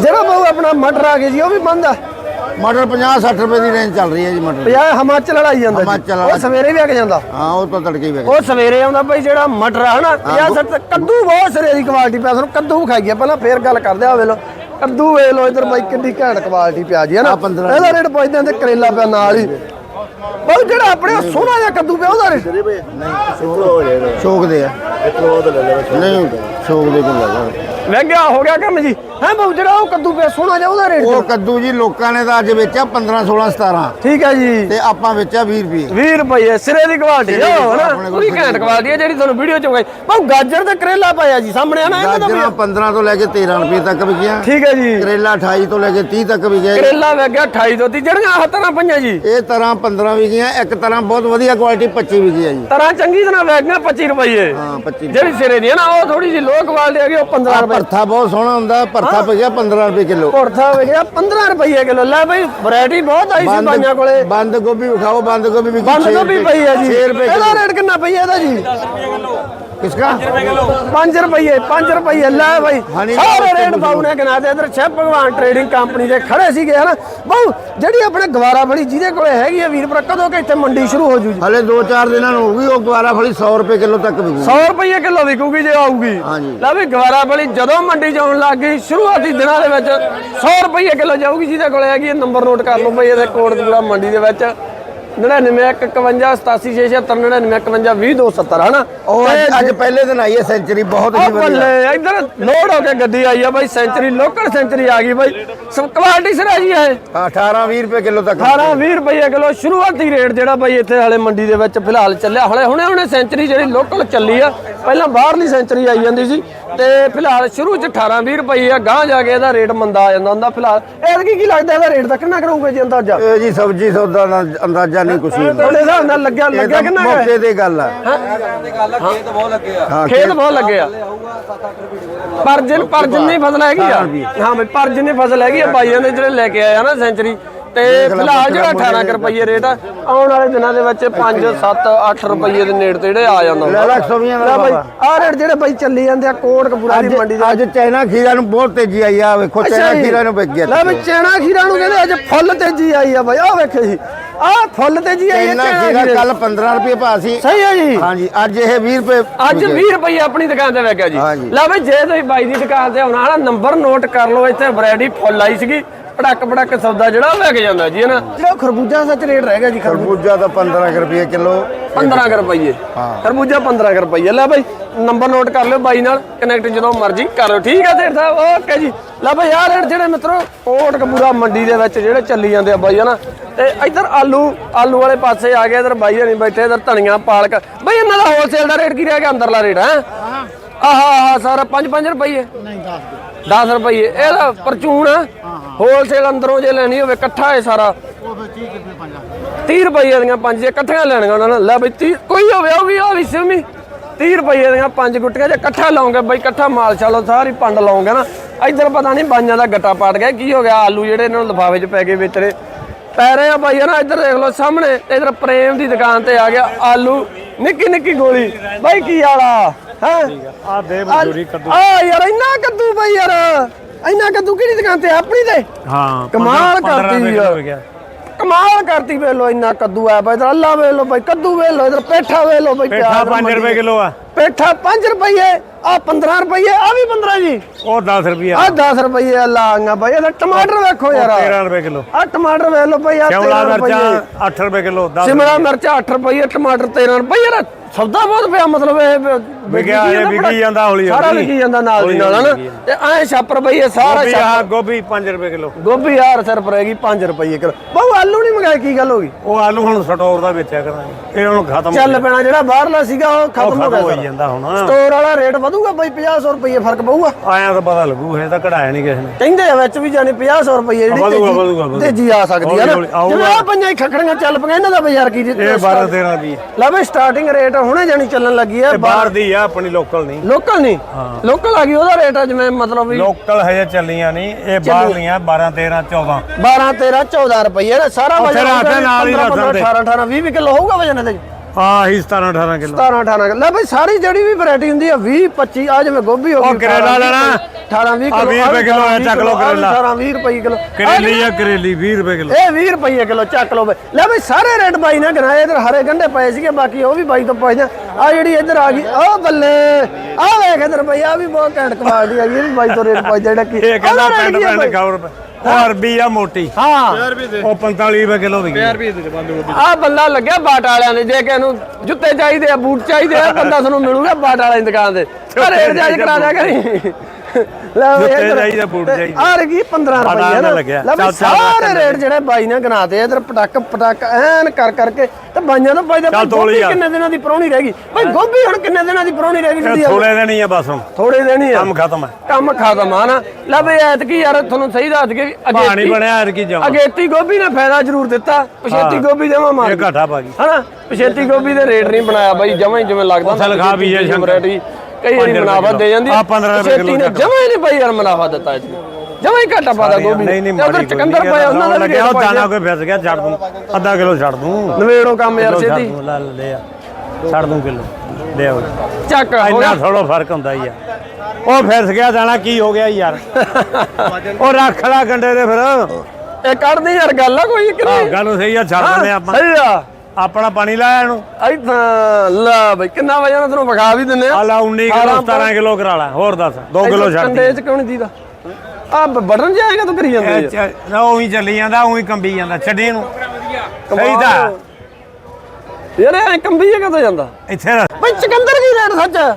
ਜਿਹੜਾ ਬਹੁ ਆਪਣਾ ਮਟਰ ਆ ਗਿਆ ਜੀ ਉਹ ਵੀ ਬੰਦ ਆ। ਮਟਰ 50 60 ਰੁਪਏ ਦੀ ਰੇਂਜ ਚੱਲ ਰਹੀ ਹੈ ਜੀ ਮਟਰ। ਦੀ। ਪੰਜਾਹ ਹਿਮਾਚਲ ਵਾਲਾ ਆਈ ਜਾਂਦਾ ਹਿਮਾਚਲ ਜੀ ਵਾਲਾ। ਉਹ ਸਵੇਰੇ ਵੀ ਆ ਕੇ ਜਾਂਦਾ। ਹਾਂ ਉਹ ਤਾਂ ਤੜਕੇ ਹੀ ਵੇਖ ਉਹ ਸਵੇਰੇ ਆਉਂਦਾ ਬਈ ਜਿਹੜਾ ਮਟਰ ਆ ਹਨਾ 50 60 ਕੱਦੂ ਬਹੁਤ ਸਿਰੇ ਦੀ ਕੁਆਲਿਟੀ ਪਿਆ ਤੁਹਾਨੂੰ ਕੱਦੂ ਖਾਈਏ ਪਹਿਲਾਂ ਫੇਰ ਗੱਲ ਕਰਦੇ ਆ ਵੇ ਲੋ ਕੱਦੂ ਵੇ ਲੋ ਇਧਰ ਬਾਈ ਕਿੰਨੀ ਘੈਂਟ ਕੁਆਲਿਟੀ ਪਿਆ ਜੀ ਹਨਾ। ਆਹ 15 ਇਹਦਾ ਰੇਟ ਪੁੱਛਦੇ ਆਂ ਤੇ ਕਰੇਲਾ ਪਿਆ ਨਾਲ ਹੀ। ਬਹੁਤ ਜਿਹੜਾ ਆਪਣੇ ਉਹ ਸੋਹਣਾ ਜਿਹਾ ਕੱਦੂ ਪਿਆ ਉਹਦਾ ਰੇਟ ਸ਼ੌਕ ਦੇ ਆ। ਨਹੀਂ ਸ਼ੌਕ ਦੇ ਕੋਲ ਲੈ ਲਾ ਵੇ ਗਿਆ ਹੋ ਗਿਆ ਕੰਮ ਜੀ। ਹੈ ਬਹੁ ਜਿਹੜਾ ਉਹ ਕੱਦੂ ਪਿਆ ਸੋਹਣਾ ਜਿਹਾ ਉਹਦਾ ਰੇਟ ਉਹ ਕੱਦੂ ਜੀ ਲੋਕਾਂ ਨੇ ਤਾਂ ਅੱਜ ਵੇਚਿਆ 15 16 17 ਠੀਕ ਹੈ ਜੀ। ਤੇ ਆਪਾਂ ਵੇਚਿਆ 20 ਰੁਪਏ। 20 ਰੁਪਏ ਸਿਰੇ ਦੀ ਕੁਆਲਿਟੀ ਸਿਰੇ ਦੀ ਹੋ ਨਾ ਆਪਣੇ ਕੋਲ ਪੂਰੀ ਘੈਂਟ। ਕੁਆਲਿਟੀ ਹੈ ਜਿਹੜੀ ਤੁਹਾਨੂੰ ਵੀਡੀਓ ਚ ਵਿਖਾਈ। ਬਹੁ ਗਾਜਰ ਤੇ ਕਰੇਲਾ ਪਾਇਆ ਜੀ ਸਾਹਮਣੇ ਆ ਨਾ ਇਹਨਾਂ ਦਾ ਵੀ। ਗਾਜਰਾਂ 15 ਤੋਂ ਲੈ ਕੇ 13 ਰੁਪਏ ਤੱਕ ਵਿਕੀਆਂ। ਠੀਕ ਹੈ ਜੀ। ਕਰੇਲਾ 28 ਤੋਂ ਲੈ ਕੇ 30 ਤੱਕ ਵਿਕਿਆ ਜੀ। ਕਰੇਲਾ ਵੇ ਗਿਆ 28 ਤੋਂ ਤੀ ਜਿਹੜੀਆਂ ਆਹ ਤਰ੍ਹਾਂ ਪਈਆਂ ਜੀ। ਇਹ ਤਰ੍ਹਾਂ 15 ਵਿਕੀਆਂ ਇੱਕ ਤਰ੍ਹਾਂ ਬਹੁਤ ਵਧੀਆ ਕੁਆਲਿਟੀ 25 ਵਿਕੀ ਆ ਜੀ। ਤਰ੍ਹਾਂ ਚੰਗੀ ਤਰ੍ਹਾਂ ਵੇ ਗਈਆਂ 25 ਰੁਪਏ। ਹਾਂ 25 ਜਿਹੜੀ ਸਿਰੇ ਦੀ ਹੈ ਨਾ ਉਹ ਥੋੜੀ ਜਿਹੀ ਲੋ ਕੁਆਲਿਟੀ ਹੈਗੀ ਉਹ 15 ਆਹ ਰੁਪਏ। ਭਰਥਾ ਬਹੁਤ ਸੋਹਣਾ ਹੁੰਦਾ ਭਰਥਾ ਵਿਕਿਆ 15 ਰੁਪਏ ਕਿਲੋ। ਕੁੜਥਾ ਵੇ ਗਿਆ 15 ਰੁਪਏ ਕਿਲੋ। ਲੈ ਬਈ ਵੈਰਾਈਟੀ ਬਹੁਤ ਆਈ ਸੀ ਬਾਈਆਂ ਕੋਲੇ। ਬੰਦ ਗੋਭੀ ਵਿਖਾਓ ਬੰਦ ਗੋਭੀ ਵਿਕੀ ਬੰਦ ਗੋਭੀ ਪਈ ਹੈ ਜੀ। 6 ਰੁਪਏ ਇਹਦਾ ਕਿਲੋ। ਰੇਟ ਕਿੰਨਾ ਪਈ ਹੈ ਇਹਦਾ ਜੀ? ਕਿਸਕਾ 5 ਰੁਪਏ 5 ਰੁਪਏ ਲੈ ਬਾਈ। ਹਨੀ ਸਾਰੇ ਉੱਤੇ ਰੇਟ ਬਾਉ ਨੇ ਗਿਣਾ ਦੇ ਇਧਰ ਸ਼ਿਵ ਭਗਵਾਨ ਟ੍ਰੇਡਿੰਗ ਕੰਪਨੀ ਦੇ ਖੜੇ ਸੀਗੇ ਹਨਾ? ਬਾਉ ਜਿਹੜੀ ਆਪਣੇ ਗਵਾਰਾ ਬੜੀ ਜਿਹਦੇ ਕੋਲੇ ਹੈਗੀ ਹੈ ਵੀਰਪੁਰ ਕਦੋਂ ਕਿ ਇੱਥੇ ਮੰਡੀ ਸ਼ੁਰੂ ਹੋ ਜੂ ਜੀ? ਹਲੇ 2-4 ਦਿਨਾਂ ਨੂੰ ਹੋ ਗਈ ਉਹ ਦੁਆਰਾ ਫਲੀ 100 ਰੁਪਏ ਕਿਲੋ ਤੱਕ ਵਿਕੀ 100 ਰੁਪਏ ਕਿਲੋ ਵਿਕੂਗੀ ਜੇ ਆਊਗੀ। ਹਾਂਜੀ। ਲੈ ਵੀ ਗਵਾਰਾ ਬਲੀ ਜਦੋਂ ਮੰਡੀ ਜਾਉਣ ਲੱਗ ਗਈ ਸ਼ੁਰੂਆਤੀ ਦਿਨਾਂ ਦੇ ਵਿੱਚ 100 ਰੁਪਏ ਕਿਲੋ ਜਾਊਗੀ ਜਿਹਦੇ ਕੋਲੇ ਹੈਗੀ ਹੈ ਨੰਬਰ ਨੋਟ ਕਰ ਲਓ ਬਈ ਇਹਦੇ ਕੋਟਕਪੂਰਾ ਮੰਡੀ ਦੇ ਵਿੱਚ। 9951 ਹਨਾ? ਉਹ ਅੱਜ- ਅੱਜ ਪਹਿਲੇ ਦਿਨ ਆਈ ਹੈ ਸੈਂਚਰੀ ਬਹੁਤ ਹੀ ਉਹ ਵਧੀਆ। ਬੱਲੇ ਇੱਧਰ ਲੋਡ ਹੋ ਕੇ ਗੱਡੀ ਆਈ ਆ ਬਾਈ ਸੈਂਚਰੀ ਲੋਕਲ ਸੈਂਚਰੀ ਆ ਗਈ ਬਾਈ। ਸਭ ਕੁਆਲਿਟੀ ਸਿਰ ਆਈ ਹੈ ਹਾਂ 18 20 ਰੁਪਏ ਕਿਲੋ ਤੱਕ। 18 20 ਰੁਪਏ ਕਿਲੋ ਸ਼ੁਰੂਆਤੀ ਰੇਟ ਜਿਹੜਾ ਬਾਈ ਇੱਥੇ ਹਾਲੇ ਮੰਡੀ ਦੇ ਵਿੱਚ ਫਿਲਹਾਲ ਚੱਲਿਆ। ਹੁਣੇ ਹੁਣੇ ਹੁਣੇ ਸੈਂਚਰੀ ਜਿਹੜੀ ਲੋਕਲ ਚੱਲੀ ਆ ਪਹਿਲਾਂ ਬਾਹਰਲੀ ਸੈਂਚਰੀ ਆਈ ਜਾਂਦੀ ਸੀ। ਤੇ ਫਿਲਹਾਲ ਸ਼ੁਰੂ ਚ 18 20 ਰੁਪਏ ਆ ਗਾਂ ਜਾ ਕੇ ਇਹਦਾ ਰੇਟ ਮੰਦਾ ਆ ਜਾਂਦਾ ਹੁੰਦਾ ਫਿਲਹਾਲ। ਐਤਕੀ ਕੀ ਲੱਗਦਾ ਇਹਦਾ ਰੇਟ ਤਾਂ ਕਿੰਨਾ ਕਰੂਗੇ ਜੀ ਅੰਦਾਜ਼ਾ? ਇਹ ਜੀ ਸਬਜੀ ਸੌਦਾ ਦਾ ਅੰਦਾਜ਼ਾ ਨਹੀਂ ਕੁਛ ਹੁੰਦਾ। ਤੁਹਾਡੇ ਹਿਸਾਬ ਨਾਲ ਲੱਗਿਆ ਲੱਗਿਆ ਤਾਂ ਕਿੰਨਾ ਮੌਕੇ ਤੇ ਗੱਲ ਆ। ਹਾਂ? ਖੇਤ ਬਹੁਤ ਲੱਗੇ ਆ। ਪਰ ਜਿੰਨ ਪਰ ਜਿੰਨੀ ਫਸਲ ਹੈਗੀ ਆ। ਹਾਂ ਬਈ ਪਰ ਜਿੰਨੀ ਫਸਲ ਹੈਗੀ ਆ ਬਾਈਆਂ ਦੇ ਜਿਹੜੇ ਲੈ ਕੇ ਆਏ ਆ ਨਾ ਸੈਂਚਰੀ ਤੇ ਫਿਲਹਾਲ ਜਿਹੜਾ 18 ਕੁ ਰੁਪਏ ਰੇਟ ਆ ਆਉਣ ਵਾਲੇ ਦਿਨਾਂ ਦੇ ਵਿੱਚ 5 7 8 ਰੁਪਏ ਦੇ ਨੇੜੇ ਤੇ ਜਿਹੜੇ ਆ ਜਾਂਦਾ ਲੈ ਲੈ 120 ਲੈ ਦਾ ਬਾਈ। ਆਹ ਰੇਟ ਜਿਹੜੇ ਬਾਈ ਚੱਲੀ ਜਾਂਦੇ ਆ ਕੋਟ ਕਪੂਰਾ ਦੀ ਮੰਡੀ ਅੱਜ ਦੇ ਅੱਜ ਚਾਈਨਾ ਖੀਰਾ ਨੂੰ ਬਹੁਤ ਤੇਜ਼ੀ ਆਈ ਆ ਵੇਖੋ ਚਾਈਨਾ ਜੀ। ਖੀਰਾ ਨੂੰ ਵਿਕ ਗਿਆ ਲੈ ਬਈ ਚੈਣਾ ਖੀਰਾ ਨੂੰ ਕਹਿੰਦੇ ਅੱਜ ਫੁੱਲ ਤੇਜ਼ੀ ਆਈ ਆ ਬਾਈ ਆਹ ਵੇਖੋ ਜੀ। ਆਹ ਫੁੱਲ ਆ ਚਾਈਨਾ ਚੈਣਾ ਖੀਰਾ ਕੱਲ 15 ਰੁਪਏ ਭਾਅ ਸੀ। ਸਹੀ ਹੈ ਜੀ। ਹਾਂਜੀ ਅੱਜ ਇਹ 20 ਰੁਪਏ ਅੱਜ ਵਿਕੇ। 20 ਰੁਪਏ ਆਪਣੀ ਦੁਕਾਨ ਤੇ ਵਿਕਿਆ ਜੀ। ਲੈ ਬਈ ਜੇ ਤੁਸੀਂ ਬਾਈ ਦੀ ਦੁਕਾਨ ਤੇ ਆਉਣਾ ਨਾ ਨੰਬਰ ਨੋਟ ਕਰ ਲਓ ਇੱਥੇ ਵੈਰਾਈਟੀ ਫੁੱਲ ਆਈ ਸੀਗੀ। ਪੜਕ ਪੜਕ ਸੌਦਾ ਜਿਹੜਾ ਉਹ ਵਿਕ ਜਾਂਦਾ ਜੀ ਨਾ? ਜਿਹੜਾ ਖਰਬੂਜਾ ਸੱਚ ਰੇਟ ਰਹਿ ਗਿਆ ਜੀ ਖਰਬੂਜਾ। ਖਰਬੂਜਾ ਤਾਂ 15 ਕੁ ਰੁਪਏ ਕਿਲੋ। 15 ਕੁ ਰੁਪਏ ਖਰਬੂਜਾ 15 ਕੁ ਰੁਪਏ ਲੈ ਬਾਈ ਨੰਬਰ ਨੋਟ ਕਰ ਲਿਓ ਬਾਈ ਨਾਲ ਕਨੈਕਟ ਜਦੋਂ ਮਰਜ਼ੀ ਕਰ ਲਓ। ਠੀਕ ਹੈ ਸੇਠ ਸਾਹਿਬ ਓਕੇ ਜੀ। ਲੈ ਬਾਈ ਆਹ ਰੇਟ ਜਿਹੜੇ ਮਿੱਤਰੋ ਕੋਟ ਕਪੂਰਾ ਮੰਡੀ ਦੇ ਵਿੱਚ ਜਿਹੜੇ ਚੱਲੀ ਜਾਂਦੇ ਆ ਬਾਈ ਹਨਾ ਤੇ ਇੱਧਰ ਆਲੂ ਆਲੂ ਵਾਲੇ ਪਾਸੇ ਆ ਗਿਆ ਇੱਧਰ ਬਾਈ ਹਣੀ ਬੈਠੇ ਇੱਧਰ ਧਨੀਆ ਪਾਲਕ। ਬਾਈ ਇਹਨਾਂ ਦਾ ਹੋਲਸੇਲ ਦਾ ਰੇਟ ਕੀ ਰਹਿ ਗਿਆ? ਅੰਦਰਲਾ ਰੇਟ ਹੈ? ਆਹਾ ਆਹਾ ਸਾਰਾ 5-5 ਰੁਪਏ ਨਹੀਂ 10 10 ਰੁਪਏ ਇਹਦਾ ਪਰਚੂਨ ਹੋਲਸੇਲ ਅੰਦਰੋਂ ਜੇ ਲੈਣੀ ਹੋਵੇ ਇਕੱਠਾ ਹੈ ਸਾਰਾ। 30 ਰੁਪਏ ਦੀਆਂ ਪੰਜ ਜੇ ਇਕੱਠੀਆਂ ਲੈਣੀਆਂ ਉਹਨਾਂ ਨੇ। ਲੈ ਬਈ 30 ਕੋਈ ਹੋਵੇ ਉਹ ਵੀ ਉਹ ਵੀ ਸਿਮੀ 30 ਰੁਪਏ ਦੀਆਂ ਪੰਜ ਗੁੱਟੀਆਂ ਜੇ ਇਕੱਠਾ ਲਾਉਂਗੇ ਬਈ ਇਕੱਠਾ ਮਾਲ ਚਾਲੋ ਸਾਰੀ ਪੰਡ ਲਾਉਂਗੇ ਨਾ। ਇੱਧਰ ਪਤਾ ਨਹੀਂ ਬਾਈਆਂ ਦਾ ਗੱਟਾ ਪਾਟ ਗਿਆ ਕੀ ਹੋ ਗਿਆ ਆਲੂ ਜਿਹੜੇ ਇਹਨਾਂ ਨੂੰ ਲਿਫਾਫੇ 'ਚ ਪੈ ਗਏ ਵਿਚਰੇ ਪੈ ਰਹੇ ਆ ਬਾਈ ਨਾ ਇੱਧਰ ਦੇਖ ਲਓ ਸਾਹਮਣੇ ਇੱਧਰ ਪ੍ਰੇਮ ਦੀ ਦੁਕਾਨ ਤੇ ਆ ਗਿਆ ਆਲੂ ਨਿੱਕੀ ਨਿੱਕੀ ਗੋਲੀ। ਬਾਈ ਕੀ ਵਾਲਾ ਹੈ? ਆ। ਦੇ ਮਜ਼ਦੂਰੀ ਕੱਦੂ। ਆ ਯਾਰ ਇੰਨਾ ਕੱਦੂ ਬਾਈ ਯਾਰ। ਇੰਨਾ ਕੱਦੂ ਕਿਹੜੀ ਦੁਕਾਨ ਤੇ ਆਪਣੀ ਤੇ? ਹਾਂ ਕਮਾਲ 15 ਕਰਤੀ ਰੁਪਏ ਯਾਰ। ਕਿਲੋ ਵਿਕਿਆ। ਕਮਾਲ ਕਰਤੀ ਵੇ ਲੋ ਇੰਨਾ ਕੱਦੂ ਆ ਬਾਈ। ਇਧਰ ਅੱਲਾ ਵੇ ਲੋ ਬਾਈ ਕੱਦੂ ਵੇ ਲੋ ਇਧਰ ਪੇਠਾ ਵੇ ਲੋ ਬਾਈ ਪੇਠਾ ਪਿਆਜ਼ 5 ਰੁਪਏ ਕਿਲੋ ਆ। ਪੇਠਾ 5 ਰੁਪਏ ਆ 15 ਰੁਪਏ ਆ ਵੀ 15 ਜੀ। ਉਹ 10 ਰੁਪਏ ਆ 10 ਰੁਪਏ ਆ ਲਾਂਗਾ ਬਾਈ। ਇਹਦਾ ਟਮਾਟਰ ਵੇਖੋ ਯਾਰ। 13 ਰੁਪਏ ਕਿਲੋ। ਆ ਟਮਾਟਰ ਵੇ ਲੋ ਬਾਈ ਆ ਸ਼ਿਮਲਾ 13 ਮਿਰਚਾਂ ਰੁਪਏ 8 ਰੁਪਏ ਕਿਲੋ 10 ਸ਼ਿਮਲਾ ਮਿਰਚ 8 ਰੁਪਏ ਟਮਾਟਰ 13 ਰੁਪਏ ਯਾਰ ਸੌਦਾ ਬਹੁਤ ਪਿਆ ਮਤਲਬ ਇਹ ਵਿਕਿਆ ਇਹ ਵਿਕੀ। ਜਾਂਦਾ ਹੌਲੀ ਸਾਰਾ। ਵਿਕੀ ਜਾਂਦਾ ਨਾਲ ਦੀ ਹੌਲੀ ਨਾਲ ਹੌਲੀ ਹਨਾ ਵਿਕੀ ਤੇ ਐ ਛੱਪਰ ਬਈ ਇਹ ਸਾਰਾ ਗੋਭੀ ਛੱਪਰ ਆ ਗੋਭੀ 5 ਰੁਪਏ ਕਿਲੋ ਗੋਭੀ ਯਾਰ ਸਿਰਫ ਰਹੇਗੀ 5 ਰੁਪਏ ਕਿਲੋ ਬਹੁ ਆਲੂ ਨਹੀਂ ਮੰਗਾਏ ਕੀ ਗੱਲ ਹੋ ਗਈ ਉਹ ਆਲੂ ਹੁਣ ਸਟੋਰ ਦਾ ਵੇਚਿਆ ਕਰਾਂਗੇ ਇਹ ਹੁਣ ਖਤਮ ਹੋ ਚੱਲ ਗਿਆ। ਪੈਣਾ ਜਿਹੜਾ ਬਾਹਰਲਾ ਸੀਗਾ ਉਹ ਉਹ ਖਤਮ ਹੋ ਖਤਮ ਗਿਆ ਹੋਈ ਸਾਰਾ। ਜਾਂਦਾ ਹੁਣ ਸਟੋਰ ਵਾਲਾ ਰੇਟ ਵਧੂਗਾ ਬਈ 50 ਰੁਪਏ ਫ਼ਰਕ ਪਊਗਾ ਆਇਆ ਤਾਂ ਪਤਾ ਲੱਗੂ ਇਹ ਤਾਂ ਕਢਾਇਆ ਨਹੀਂ ਕਿਸੇ ਨੇ ਕਹਿੰਦੇ ਆ ਵਿੱਚ ਵੀ ਜਾਨੀ 50 ਰੁਪਏ ਜਿਹੜੀ ਵਧੂਗਾ, ਤੇਜ਼ੀ- ਵਧੂਗਾ। ਤੇਜ਼ੀ ਆ ਸਕਦੀ ਹੈ ਨਾ ਹੌਲੀ ਹੌਲੀ ਆਊਗਾ। ਜਿਵੇਂ ਆ ਪੰਜਾਂ ਹੀ ਖਖੜੀਆਂ ਚੱਲ ਪਈਆਂ ਇਹਨਾਂ ਦਾ ਬਈ ਯਾਰ ਕੀ ਇਹ 12 13 ਦੀ। ਲੈ ਬਈ ਸਟਾਰਟਿੰਗ ਰੇਟ ਹੁਣੇ ਜਾਨੀ ਚੱਲਣ ਲੱਗੀ ਹੈ ਇਹ ਬਾਹਰ ਦੀ ਆ ਆਪਣੀ ਲੋਕਲ ਨਹੀਂ ਲੋਕਲ ਨਹੀਂ ਲੋਕਲ ਆ ਗਈ ਉਹਦਾ ਰੇਟ ਆ ਜਿਵੇਂ ਮਤਲਬ ਵੀ ਲੋਕਲ ਹਜੇ ਚੱਲੀਆਂ ਨਹੀਂ ਇਹ ਬਾਹਰ ਦੀਆਂ 12 13 14 12 13 14 ਰੁਪਏ ਨਾ ਸਾਰਾ ਵਜਨ ਫਿਰ ਹੋਊਗਾ ਆਖੇ ਨਾਲ ਹੀ 15, ਰੱਖ ਦਿੰਦੇ। 18 18 20 ਕਿਲੋ ਹੋਊਗਾ ਵਜਨ ਇਹਦੇ। ਹਾਂ ਹੀ 17 18 ਕਿਲੋ 17 18 ਕਿਲੋ। ਲੈ ਬਈ ਸਾਰੀ ਜਿਹੜੀ ਵੀ ਵੈਰਾਈਟੀ ਹੁੰਦੀ ਆ 20 25 ਆ ਜਿਵੇਂ ਗੋਭੀ ਹੋ ਗਈ ਉਹ ਕਰੇਲਾ ਲੈਣਾ? 18 20 ਆਹ ਕਿਲੋ 20 ਰੁਪਏ ਕਿਲੋ ਹੈ, ਚੱਕ ਲਓ ਕਰੇਲਾ। 18 20 ਰੁਪਏ ਕਿਲੋ ਕਰੇਲੀ ਆ ਕਰੇਲੀ 20 ਰੁਪਏ ਕਿਲੋ ਇਹ 20 ਰੁਪਏ ਕਿਲੋ ਚੱਕ ਲਓ ਬਈ ਲੈ ਬਈ ਸਾਰੇ ਰੇਟ ਬਾਈ ਨੇ ਗਨਾਏ ਇਧਰ ਹਰੇ ਗੰਢੇ ਪਏ ਸੀਗੇ ਬਾਕੀ ਉਹ ਵੀ ਬਾਈ ਤੋਂ ਪੁੱਛਦੇ ਆ ਜਿਹੜੀ ਇੱਧਰ ਆ ਗਈ ਉਹ ਬੱਲੇ ਆ ਵੇਖ ਇਧਰ ਬਈ ਆ ਵੀ ਬਹੁਤ ਘੈਂਟ ਕੁਆਲਿਟੀ ਆ ਗਈ ਇਹ ਵੀ ਬਾਈ ਤੋਂ ਰੇਟ ਪੁੱਛਦੇ ਜਿਹੜਾ ਕੀ ਇਹ ਕਹਿੰਦਾ ਆ ਪਿੰਡ ਬਾਈ? ਖਾਓ ਰੁਪਏ ਉਹ ਅਰਬੀ ਆ ਮੋਟੀ। ਹਾਂ। ਉਹ 45 ਰੁਪਏ ਕਿਲੋ ਵਿਕੀ ਆ ਬੰਦਾ ਲੱਗਿਆ ਬਾਟ ਵਾਲਿਆਂ ਨੇ ਜੇ ਕਿ ਇਹਨੂੰ ਜੁੱਤੇ ਚਾਹੀਦੇ ਆ ਬੂਟ ਚਾਹੀਦੇ ਆ ਬੰਦਾ ਤੁਹਾਨੂੰ ਮਿਲੂਗਾ ਬਾਟ ਵਾਲਿਆਂ ਦੀ ਦੁਕਾਨ ਤੇ। ਰੇਟ ਜਾਇਜ਼ ਕਰਾ ਦਿਆ ਕਰੀ। ਲੈ ਵੇ ਜੁੱਤੇ। ਚਾਹੀਦੇ, ਬੂਟ ਚਾਹੀਦੇ। ਆ ਰਗੀ 15 ਬਾਟਾ ਰੁਪਏ ਨਾ। ਲੱਗਿਆ। ਲੈ ਵੀ ਚੱਲ, ਚੱਲ, ਸਾਰੇ। ਰੇਟ ਜਿਹੜੇ ਬਾਈ ਨੇ ਗਨਾਤੇ ਇਧਰ ਪਟਕ ਪਟਕ ਐਨ ਕਰ ਕਰਕੇ। ਤੇ ਬਾਈਆਂ ਤੋਂ ਬਾਈ ਦਾ ਚੱਲ ਤੋਲੀ ਗੋਭੀ ਯਾਰ। ਕਿੰਨੇ ਦਿਨਾਂ ਦੀ ਪਰੌਣੀ ਰਹਿ ਗਈ? ਭਾਈ ਗੋਭੀ ਹੁਣ ਕਿੰਨੇ ਦਿਨਾਂ ਦੀ ਪਰੌਣੀ ਰਹਿ ਗਈ ਇਹ ਜਿਹੜੀ ਥੋੜੇ ਹੀ ਆ ਬਸ ਹੁਣ। ਥੋੜੇ ਦਿਨ ਹੀ ਆ। ਕੰਮ ਖਤਮ ਹੈ ਕੰਮ ਖਤਮ ਆ ਨਾ। ਲੈ ਬਈ ਐਤਕੀ ਯਾਰ ਤੁਹਾਨੂੰ ਸਹੀ ਦੱਸ ਕੇ ਪਾਣੀ ਬਣਿਆ ਐਰ ਕੀ ਜਾਵਾਂ ਅਗੇਤੀ ਗੋਭੀ ਨੇ ਫਾਇਦਾ ਜ਼ਰੂਰ ਦਿੱਤਾ। ਪਛੇਤੀ ਗੋਭੀ ਦੇਵਾ ਮਾਰ ਇਹ ਘਾਟਾ ਪਾ ਗਈ। ਹਨਾ? ਪਛੇਤੀ ਗੋਭੀ ਦੇ ਰੇਟ ਨਹੀਂ ਬਣਾਇਆ ਬਾਈ ਜਮਾਂ ਹੀ ਜਿਵੇਂ ਲੱਗਦਾ ਲਿਖਾ ਵੀ ਹੈ ਸ਼ੰਕਰ। ਵੈਰਾਈਟੀ ਕਈ ਵਾਰੀ ਮੁਨਾਫਾ ਦੇ ਜਾਂਦੀ ਆਹ ਪੰਦਰਾਂ ਰੁਪਏ ਪਛੇਤੀ ਨੇ ਕਿਲੋ ਜਮਾਂ ਨਹੀਂ ਬਾਈ ਯਾਰ ਮੁਨਾਫਾ ਦਿੱਤਾ ਇਸ ਜਮਾਂ ਹੀ ਘਾਟਾ ਪਾਦਾ ਗੋਭੀ ਨਹੀਂ ਨਹੀਂ ਮਾੜੀ ਚਕੰਦਰ ਪਿਆ ਉਹਨਾਂ ਦਾ ਲੱਗਿਆ ਉਹ ਦਾਣਾ ਪਾਇਆ। ਕੋਈ ਫਿਸ ਗਿਆ ਛੱਡ ਦੂੰ ਅੱਧਾ ਕਿਲੋ ਛੱਡ ਦੂੰ। ਨਵੇੜੋ ਕੰਮ ਯਾਰ ਕਿਲੋ ਛੇਤੀ। ਲੈ ਆ। ਛੱਡ ਦੂੰ ਕਿਲੋ ਲੈ ਆਓ। ਚੱਕ ਇੰਨਾ ਥੋੜਾ ਫ਼ਰਕ ਹੁੰਦਾ ਹੀ ਆ। ਉਹ ਫਿਸ ਗਿਆ ਦਾਣਾ ਕੀ ਹੋ ਗਿਆ ਯਾਰ? ਉਹ ਰੱਖ ਲੈ ਗੰਡੇ ਦੇ ਫਿਰ। ਇਹ ਕੱਢਦੀ ਯਾਰ ਗੱਲ ਆ ਕੋਈ ਕਿ ਆਹ ਨਹੀਂ। ਗੱਲ ਸਹੀ ਆ ਛੱਡ ਦਿੰਦੇ ਆਪਾਂ। ਸਹੀ ਆ। ਆਪਣਾ ਪਾਣੀ ਲਾਇਆ ਇਹਨੂੰ? ਇੱਥਾਂ ਲੈ ਬਈ ਕਿੰਨਾ ਵਜੇ ਤੈਨੂੰ ਵਿਖਾ ਵੀ ਦਿੰਨੇ ਆ? ਲਾ 19 ਕਿਲੋ 17 ਕਿਲੋ ਕਰਾ ਲੈ ਹੋਰ ਦੱਸ 2 ਕਿਲੋ ਛੱਡ ਕੰਡੇ ਚ ਕਿਉਂ ਨਹੀਂ ਦੀਦਾ? ਆ ਬੜਨ ਜਾਏਗਾ ਤੂੰ ਕਰੀ ਜਾਂਦੀ ਇਹ ਚ- ਨਾ ਉਹੀ ਚੱਲੀ ਜਾਂਦਾ ਉਹੀ ਕੰਬੀ ਜਾਂਦਾ ਛੱਡੀ ਇਹਨੂੰ। ਸਹੀ ਤਾਂ। ਯਾਰ ਐ ਕੰਬੀ ਕਦੋਂ ਜਾਂਦਾ? ਇੱਥੇ। ਬਈ ਚਕੰਦਰ ਕੀ ਰੇਟ ਸੱਚ?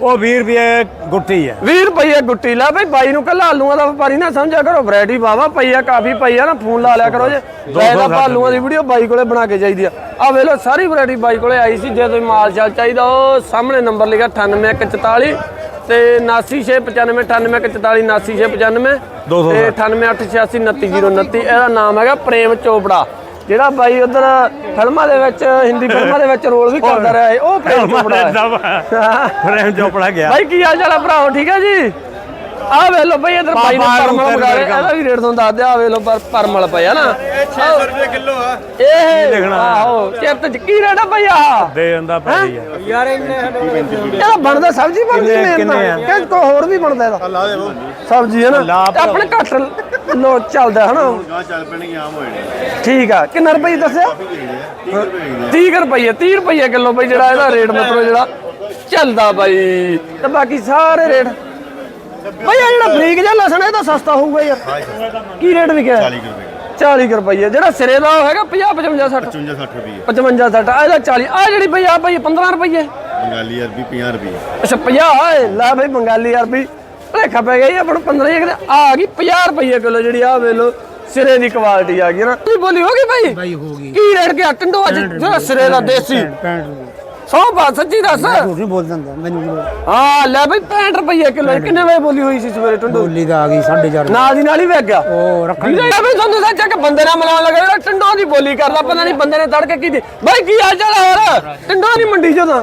ਉਹ 20 ਰੁਪਏ ਗੁੱਟੀ ਹੈ 20 ਰੁਪਏ ਗੁੱਟੀ ਲਾ ਬਈ ਬਾਈ ਨੂੰ ਕੱਲਾ ਆਲੂਆਂ ਦਾ ਵਪਾਰੀ ਨਾ ਸਮਝਿਆ ਕਰੋ ਵੈਰਾਈਟੀ ਵਾਵਾ ਪਈ ਆ ਕਾਫੀ ਪਈ ਆ ਨਾ ਫੋਨ ਲਾ ਲਿਆ ਕਰੋ ਜੇ। ਵੈਦਾ ਆਪਾਂ ਆਲੂਆਂ ਦੀ ਵੀਡੀਓ ਬਾਈ ਕੋਲੇ ਬਣਾ ਕੇ ਚਾਹੀਦੀ ਆ। ਆ ਵੇਖ ਲਓ ਸਾਰੀ ਵੈਰਾਈਟੀ ਬਾਈ ਕੋਲੇ ਆਈ ਸੀ ਜੇ ਤੁਸੀਂ ਮਾਲ ਚਾਲ ਚਾਹੀਦਾ ਉਹ ਸਾਹਮਣੇ ਨੰਬਰ ਲਿਖਿਆ 98144 ਤੇ 99695 98144 99695 ਦੋ ਸੌ ਤੇ 9886899029 ਇਹਦਾ ਨਾਮ ਹੈਗਾ ਪ੍ਰੇਮ ਚੋਪੜਾ। ਜਿਹੜਾ ਬਾਈ ਉਧਰ ਫਿਲਮਾਂ ਦੇ ਵਿੱਚ ਹਿੰਦੀ ਫਿਲਮਾਂ ਦੇ ਵਿੱਚ ਰੋਲ ਵੀ ਕਰਦਾ ਰਿਹਾ ਹੈ ਉਹ ਪ੍ਰੇਮ ਚੋਪੜਾ ਹੈ। ਫਰੇਮ ਚੋਪੜਾ ਗਿਆ। ਭਾਈ ਕੀ ਹਾਲ ਚਾਲ ਆ ਭਰਾਓ ਠੀਕ ਹੈ ਜੀ? ਆ ਵੇ ਲੋ ਭਾਈ ਇਧਰ ਭਾਈ ਨੇ ਪਰਮਲ ਮੰਗਾ ਲਿਆ। ਇਹਦਾ ਵੀ ਰੇਟ ਤੁਹਾਨੂੰ ਦੱਸ ਦਿਆ ਆ ਵੇ ਲੋ ਪਰ ਪਰਮਲ ਪਿਆ ਨਾ। 600 ਰੁਪਏ ਕਿਲੋ ਆ। ਇਹ ਲਿਖਣਾ? ਆਹੋ ਚਿੱਤ ਚ ਕੀ ਰੇਟ ਆ ਭਾਈ ਆ ਦੇ ਜਾਂਦਾ ਭਾਈ ਯਾਰ। ਇਹਦਾ ਬਣਦਾ ਸਬਜ਼ੀ ਬਣਦੀ ਕਿੰਨੇ- ਮੇਨ ਕਿੰਨੇ ਆ? ਤਾਂ ਕਿ ਕੋ ਹੋਰ ਵੀ ਬਣਦਾ ਇਹਦਾ। ਸਬਜ਼ੀ ਹੈ ਨਾ? ਲਾ ਆਪਣੇ ਘੱਟ ਲੋ ਚੱਲਦਾ ਹਨਾ। ਗਾਂ ਚੱਲ ਪੈਣਗੇ ਆਮ ਹੋਏ ਠੀਕ ਆ। ਕਿੰਨਾ ਰੁਪਏ ਦੱਸਿਆ? 30 ਰੁਪਏ 30 ਰੁਪਏ ਕਿਲੋ ਬਈ ਜਿਹੜਾ ਇਹਦਾ ਰੇਟ ਮਤਲਬ ਜਿਹੜਾ। ਚੱਲਦਾ ਬਾਈ। ਤੇ ਬਾਕੀ ਸਾਰੇ ਰੇਟ ਬਈ ਆ ਜਿਹੜਾ ਬਰੀਕ ਜਿਹਾ ਲਸਣ ਇਹ ਤਾਂ ਸਸਤਾ ਹੋਊਗਾ ਯਾਰ। ਕੀ ਰੇਟ ਵਿਕਿਆ? 40 ਰੁਪਏ। 40 ਕੁ ਰੁਪਏ ਜਿਹੜਾ ਸਿਰੇ ਦਾ ਹੈਗਾ 50 55 60 55 60 ਰੁਪਏ 55 60 ਆ ਇਹਦਾ 40 ਆ ਜਿਹੜੀ ਬਈ ਆ ਬਈ 15 ਰੁਪਏ ਬੰਗਾਲੀ ਅਰਬੀ 50 ਰੁਪਏ ਅੱਛਾ 50 ਏ ਲੈ ਬਈ ਬੰਗਾਲੀ ਅਰਬੀ। ਭਲੇਖਾ ਪੈ ਗਿਆ ਆਪਾਂ ਨੂੰ 15 ਹੀ ਕਿਤੇ ਆ ਗਈ 50 ਰੁਪਏ ਕਿਲੋ ਜਿਹੜੀ ਆ ਵੇਖ ਲੋ ਸਿਰੇ ਦੀ ਕੁਆਲਿਟੀ ਆ ਗਈ ਨਾ। ਬੋਲੀ ਹੋ ਗਈ ਭਾਈ ਭਾਈ ਹੋ ਗਈ। ਕੀ ਰੇਟ ਗਿਆ ਟੰਡੋ ਅੱਜ ਜਿਹੜਾ ਸਿਰੇ ਦਾ ਦੇਸੀ। 65 ਸੌ ਬਾਤ ਸੱਚੀ ਦੱਸ। ਝੂਠ ਨਹੀਂ ਬੋਲ ਦਿੰਦਾ ਮੈਨੂੰ ਕੀ ਪਤਾ। ਹਾਂ ਲੈ ਬਈ 65 ਰੁਪਏ ਕਿਲੋ ਕਿੰਨੇ ਵੇ ਬੋਲੀ ਹੋਈ ਸੀ ਸਵੇਰੇ ਟੰਡੋ? ਬੋਲੀ ਤਾਂ ਆ ਗਈ 4.5 ਨਾਲ ਦੀ ਨਾਲ ਹੀ ਵੇਚ ਗਿਆ। ਉਹ ਰੱਖਣ ਆ ਵੀ ਤੁਹਾਨੂੰ ਸੱਚਾ ਕਿ ਬੰਦੇ ਨਾਲ ਮਿਲਾਉਣ ਲੱਗਾ ਜਿਹੜਾ ਟੰਡੋ ਦੀ ਬੋਲੀ ਕਰਦਾ ਪਤਾ ਨਹੀਂ ਬੰਦੇ ਨੇ ਤੜ ਕੇ ਕੀ ਦੀ ਬਾਈ ਕੀ ਹਾਲ ਚਾਲ ਹੋਰ? ਟੰਡੋ ਦੀ ਮੰਡੀ ਚੋਂ ਤਾਂ।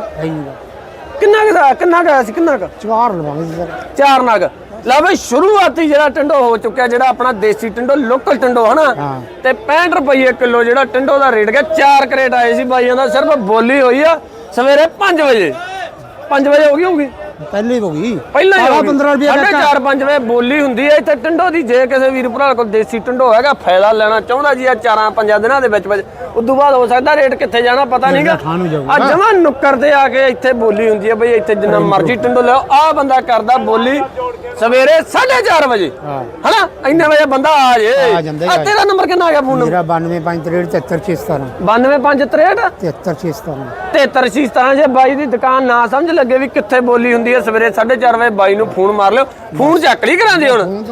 ਕਿੰਨਾ ਕੁ ਦਾ ਕਿੰਨਾ ਕੁ ਸੀ ਕਿੰਨਾ ਕੁ? ਚਾਰ ਲਵਾਂਗੇ ਸਰ। ਚਾਰ ਨਗ। ਲੈ ਬਈ ਸ਼ੁਰੂਆਤੀ ਜਿਹੜਾ ਟੰਡੋ ਹੋ ਚੁੱਕਿਆ ਜਿਹੜਾ ਆਪਣਾ ਦੇਸੀ ਟੰਡੋ ਲੋਕਲ ਟੰਡੋ ਹਨਾ? ਤੇ 65 ਰੁਪਏ ਕਿਲੋ ਜਿਹੜਾ ਟੰਡੋ ਦਾ ਰੇਟ ਗਿਆ ਚਾਰ ਕਰੇਟ ਆਏ ਸੀ ਬਾਈਆਂ ਦਾ ਸਿਰਫ ਬੋਲੀ ਹੋਈ ਆ। ਸਵੇਰੇ 5 ਵਜੇ। 5 ਵਜੇ ਹੋ ਗਈ ਹੋਊਗੀ। ਪਹਿਲੇ ਹੋ ਗਈ। ਪਹਿਲਾਂ ਹੀ ਸਾਰਾ ਹੋ ਗਈ। 15 ਰੁਪਏ ਸਾਢੇ ਚਾਰ ਪੰਜ ਵੇ ਬੋਲੀ ਹੁੰਦੀ ਹੈ ਇੱਥੇ ਟਿੰਡੋ ਦੀ ਜੇ ਕਿਸੇ ਵੀਰ ਭਰਾ ਕੋਲ ਦੇਸੀ ਟਿੰਡੋ ਹੈਗਾ ਫਾਇਦਾ ਲੈਣਾ ਚਾਹੁੰਦਾ ਜੀ ਆ ਚਾਰਾਂ ਪੰਜਾਂ ਦਿਨਾਂ ਦੇ ਵਿੱਚ ਵਿੱਚ। ਉਦੋਂ ਬਾਅਦ ਹੋ ਸਕਦਾ ਰੇਟ ਕਿੱਥੇ ਜਾਣਾ ਪਤਾ ਨਹੀਂਗਾ। ਆ ਜਮਾ ਨੁੱਕਰ ਤੇ ਆ ਕੇ ਇੱਥੇ ਬੋਲੀ ਹੁੰਦੀ ਹੈ ਬਈ ਇੱਥੇ ਜਿੰਨਾ ਮਰਜ਼ੀ ਟਿੰਡੋ ਲਿਓ ਆ ਬੰਦਾ ਕਰਦਾ ਬੋਲੀ ਸਵੇਰੇ 4:30 ਵਜੇ। ਹਨਾ? ਇੰਨੇ ਵਜੇ ਬੰਦਾ ਆ ਜੇ। ਆ ਹੀ। ਤੇਰਾ ਨੰਬਰ ਕਿੰਨਾ ਆ ਗਿਆ ਫੋਨ? ਮੇਰਾ 92 5 73 92563 73 73 ਜੇ ਬਾਈ ਦੀ ਦੁਕਾਨ ਨਾ ਸਮਝ ਲੱਗੇ ਵੀ ਕਿੱਥੇ ਬੋਲੀ ਹੁੰਦੀ ਹੈ ਸਵੇਰੇ 4:30 ਵਜੇ ਬਾਈ ਨੂੰ ਫੋਨ ਮਾਰ ਲਿਓ। ਫੋਨ ਚੱਕ ਲਈ ਕਰਾਂਦੇ ਹੁਣ?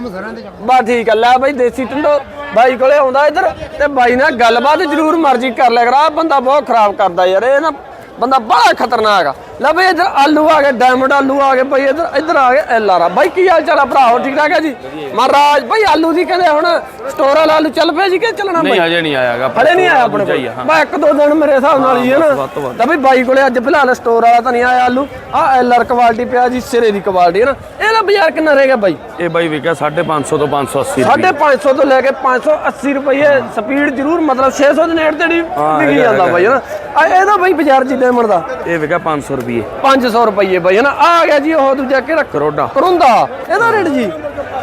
ਬਾ ਠੀਕ ਹੈ ਲੈ ਬਾਈ ਦੇਸੀ ਟੰਡੋ। ਬਾਈ ਕੋਲੇ ਆਉਂਦਾ ਇੱਧਰ ਤੇ ਬਾਈ ਨਾਲ ਗੱਲਬਾਤ ਜ਼ਰੂਰ ਮਰਜ਼ੀ ਕਰ ਲਿਆ ਕਰ। ਬੰਦਾ ਬਹੁਤ ਖਰਾਬ ਕਰਦਾ ਯਾਰ ਇਹ ਨਾ ਬੰਦਾ ਬੜਾ ਖਤਰਨਾਕ ਆ। ਲੈ ਬਈ ਇੱਧਰ ਆਲੂ ਆ ਗਏ ਡਾਇਮੰਡ ਆਲੂ ਆ ਗਏ ਬਈ ਇੱਧਰ ਇੱਧਰ ਆ ਗਏ ਐਲ ਆਰ ਆ। ਬਾਈ ਕੀ ਹਾਲ ਚਾਲ ਆ ਭਰਾਓ ਠੀਕ ਠਾਕ ਹੈ ਜੀ? ਮਹਾਰਾਜ ਬਾਈ ਆਲੂ ਦੀ ਕਹਿੰਦੇ ਹੁਣ ਸਟੋਰ ਵਾਲਾ ਆਲੂ ਚੱਲ ਪਿਆ ਜੀ ਕਿ ਚੱਲਣਾ ਬਾਈ? ਨਹੀਂ ਹਜੇ ਨਹੀਂ ਆਇਆਗਾ ਹਲੇ ਨਹੀਂ ਆਇਆ ਆਪਣੇ ਕੋਲ। ਮੈਂ ਇੱਕ ਦੋ ਦਿਨ ਮੇਰੇ ਹਿਸਾਬ ਨਾਲ ਹੀ ਹੈ ਨਾ। ਤਾਂ ਵੀ ਬਾਈ ਕੋਲੇ ਅੱਜ ਫਿਲਹਾਲ ਸਟੋਰ ਵਾਲਾ ਤਾਂ ਨਹੀਂ ਆਇਆ ਆਲੂ। ਆ ਐਲ ਆਰ ਕੁਆਲਿਟੀ ਪਿਆ ਜੀ ਸਿਰੇ ਦੀ ਕੁਆਲਿਟੀ ਹੈ ਨਾ। ਇਹਦਾ ਬਾਜ਼ਾਰ ਕਿੰਨਾ ਰਹੇਗਾ ਬਾਈ? ਇਹ ਬਾਈ ਵਿਕਿਆ 550 ਤੋਂ 580 ਸਾਢੇ 500 ਤੋਂ ਲੈ ਕੇ 580 ਰੁਪਏ ਸਪੀਡ ਜ਼ਰੂਰ ਮਤਲਬ 600 ਦੇ ਨੇੜੇ ਤੇੜੀ ਵਿਕੀ ਜਾਂਦਾ ਬਾਈ ਹਨਾ ਆ ਇਹਦਾ ਬਾਈ ਬਾਜ਼ਾਰ ਜੀ ਡਾਇਮੰਡ ਦਾ? ਇਹ ਵਿਕਿਆ 500 ਰੁਪਏ 500 ਰੁਪਏ ਬਾਈ ਹਨਾ ਆ ਗਿਆ ਜੀ ਉਹ ਦੂਜਾ ਕਿਹੜਾ? ਕਰੋਡਾ। ਕਰੁੰਦਾ ਇਹਦਾ ਰੇਟ ਜੀ?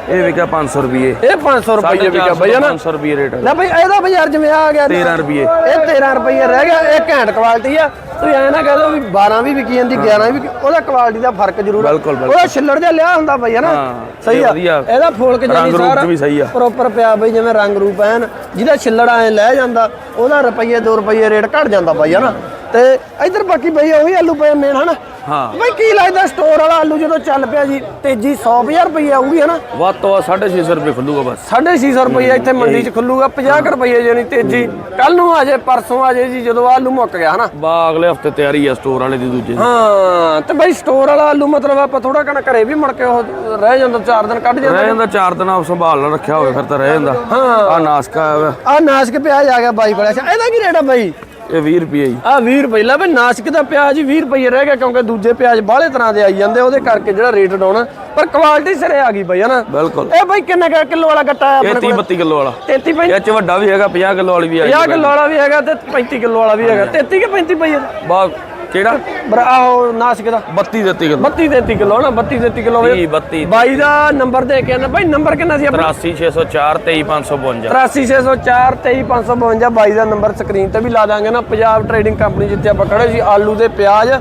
ਇਹ ਵਿਕਿਆ 500 ਰੁਪਏ ਇਹ 500 ਰੁਪਏ ਵਿਕਿਆ ਬਾਈ ਹਨਾ 500 ਰੁਪਏ ਰੇਟ ਲੈ ਬਾਈ ਇਹਦਾ ਬਾਜ਼ਾਰ ਜਿਵੇਂ ਆ ਗਿਆ 13 ਰੁਪਏ ਇਹ 13 ਰੁਪਏ ਰਹਿ ਗਿਆ ਇਹ ਘੈਂਟ ਕੁਆਲਿਟੀ ਆ। ਤੁਸੀਂ ਐ ਨਾ ਕਹਿ ਦੋ ਵੀ 12 ਵੀ ਵਿਕੀ ਜਾਂਦੀ 11 ਵੀ ਵਿਕੀ ਉਹਦਾ ਕੁਆਲਿਟੀ ਦਾ ਫ਼ਰਕ ਜ਼ਰੂਰ ਆ। ਬਿਲਕੁਲ, ਬਿਲਕੁਲ। ਉਹਦਾ ਛਿੱਲੜ ਜਿਹਾ ਲਿਆ ਹੁੰਦਾ ਬਈ ਹਨਾ? ਹਾਂ, ਸਹੀ ਇਹ ਆ। ਵਧੀਆ। ਇਹਦਾ ਫੋਲਕ ਰੰਗ ਜਿਹੜੀ ਰੂਪ ਸਾਰਾ ਵੀ ਸਹੀ ਆ। ਪ੍ਰੋਪਰ ਪਿਆ ਬਈ ਜਿਵੇਂ ਰੰਗ ਰੂਪ ਐਨ ਜਿਹਦਾ ਛਿੱਲੜ ਐ ਲੈ ਜਾਂਦਾ ਉਹਦਾ ਰੁਪਈਏ 2 ਰੁਪਈਏ ਰੇਟ ਘਟ ਜਾਂਦਾ ਬਈ ਹਨਾ? ਤੇ ਇਧਰ ਬਾਕੀ ਬਈ ਉਹੀ ਆਲੂ ਪਏ ਮੇਨ ਹਨਾ? ਹਾਂ। ਬਈ ਕੀ ਲੱਗਦਾ ਸਟੋਰ ਵਾਲਾ ਆਲੂ ਜਦੋਂ ਚੱਲ ਪਿਆ ਜੀ ਤੇਜੀ 100000 ਰੁਪਏ ਆਊਗੀ ਹਨਾ? ਵੱਧ ਤੋਂ ਵੱਧ 650 ਰੁਪਏ ਖੁੱਲੂਗਾ ਬਸ। 650 ਰੁਪਏ ਇੱਥੇ ਮੰਡੀ 'ਚ ਖੁੱਲੂਗਾ 50 ਰੁਪਏ ਜਾਨੀ ਤੇਜੀ। ਕੱਲ ਨੂੰ ਆ ਜੇ ਪਰਸੋਂ ਆ ਜੇ ਜੀ ਜਦੋਂ ਆਲੂ ਮੁੱਕ ਗਿਆ ਹਨਾ? ਬਾ ਅਗਲੇ ਹਫ਼ਤੇ ਤਿਆਰੀ ਆ ਸਟੋਰ ਵਾਲੇ ਦੀ ਦੂਜੇ ਦੀ। ਹਾਂ ਤੇ ਬਈ ਸਟੋਰ ਵਾਲਾ ਆਲੂ ਮਤਲਬ ਆਪਾਂ ਥੋੜਾ ਕਣਾ ਘਰੇ ਵੀ ਮੁੜ ਕੇ ਉਹ ਰਹਿ ਜਾਂਦਾ ਚਾਰ ਦਿਨ ਕੱਢ ਰਹਿ ਜਾਂਦਾ ਜਾਂਦਾ ਚਾਰ ਦਿਨ ਆਪ ਸੰਭਾਲ ਰੱਖਿਆ ਹੋਵੇ ਫਿਰ ਤਾਂ ਰਹਿ ਜਾਂਦਾ। ਆ ਨਾਸਕਾ ਹੈ। ਆ ਨਾਸ਼ਕ ਪਿਆਜ਼ ਆ ਗਿਆ ਬਾਈ ਕੋਲੇ। ਅੱਛਾ ਇਹਦਾ ਕੀ ਰੇਟ ਆ ਬਾਈ? ਇਹ 20 ਰੁਪਏ ਹੀ ਆ 20 ਰੁਪਏ ਲੈ ਬਈ ਨਾਸ਼ਕ ਦਾ ਪਿਆਜ਼ ਹੀ 20 ਰੁਪਏ ਰਹਿ ਗਿਆ ਕਿਉਂਕਿ ਦੂਜੇ ਪਿਆਜ਼ ਬਾਹਲੇ ਤਰ੍ਹਾਂ ਦੇ ਆਈ ਜਾਂਦੇ ਉਹਦੇ ਕਰਕੇ ਜਿਹੜਾ ਰੇਟ ਡਾਉਣਾ ਪਰ ਕੁਆਲਿਟੀ ਸਿਰੇ ਆ ਗਈ ਬਈ ਹਨਾ? ਬਿਲਕੁਲ। ਇਹ ਬਈ ਕਿੰਨੇ ਕੁ ਕਿਲੋ ਵਾਲਾ ਗੱਟਾ ਆ ਆਪਣੇ 30 ਕੋਲ? 32 ਕਿਲੋ ਵਾਲਾ। 33 35 ਇਹ ਚ ਵੱਡਾ ਵੀ ਹੈਗਾ 50 ਕਿਲੋ ਵਾਲੀ ਵੀ ਆ 50 ਕਿਲੋ ਵਾਲਾ ਵੀ ਹੈਗਾ ਤੇ 35 ਕਿਲੋ ਵਾਲਾ ਵੀ ਹੈਗਾ। 33 ਕਿ 35 ਪਈ ਹੈ ਬਾ ਕਿਹੜਾ? ਬਰਾ ਆਹੋ ਨਾਸ਼ਕ ਦਾ 32 33 ਕਿਲੋ। 32 33 ਕਿਲੋ ਨਾ 32 33 ਕਿਲੋ 30 32 ਬਾਈ ਦਾ ਨੰਬਰ ਦੇ ਕੇ ਨਾ ਬਾਈ ਨੰਬਰ ਕਿੰਨਾ ਸੀ ਆਪਣਾ? 83604 23552 83604 23552 ਬਾਈ ਦਾ ਨੰਬਰ ਸਕਰੀਨ ਤੇ ਵੀ ਲਾ ਦਾਂਗੇ ਨਾ। ਪੰਜਾਬ ਟਰੇਡਿੰਗ ਕੰਪਨੀ ਜਿੱਥੇ ਆਪਾਂ ਖੜੇ ਸੀ ਆਲੂ ਦੇ ਪਿਆਜ਼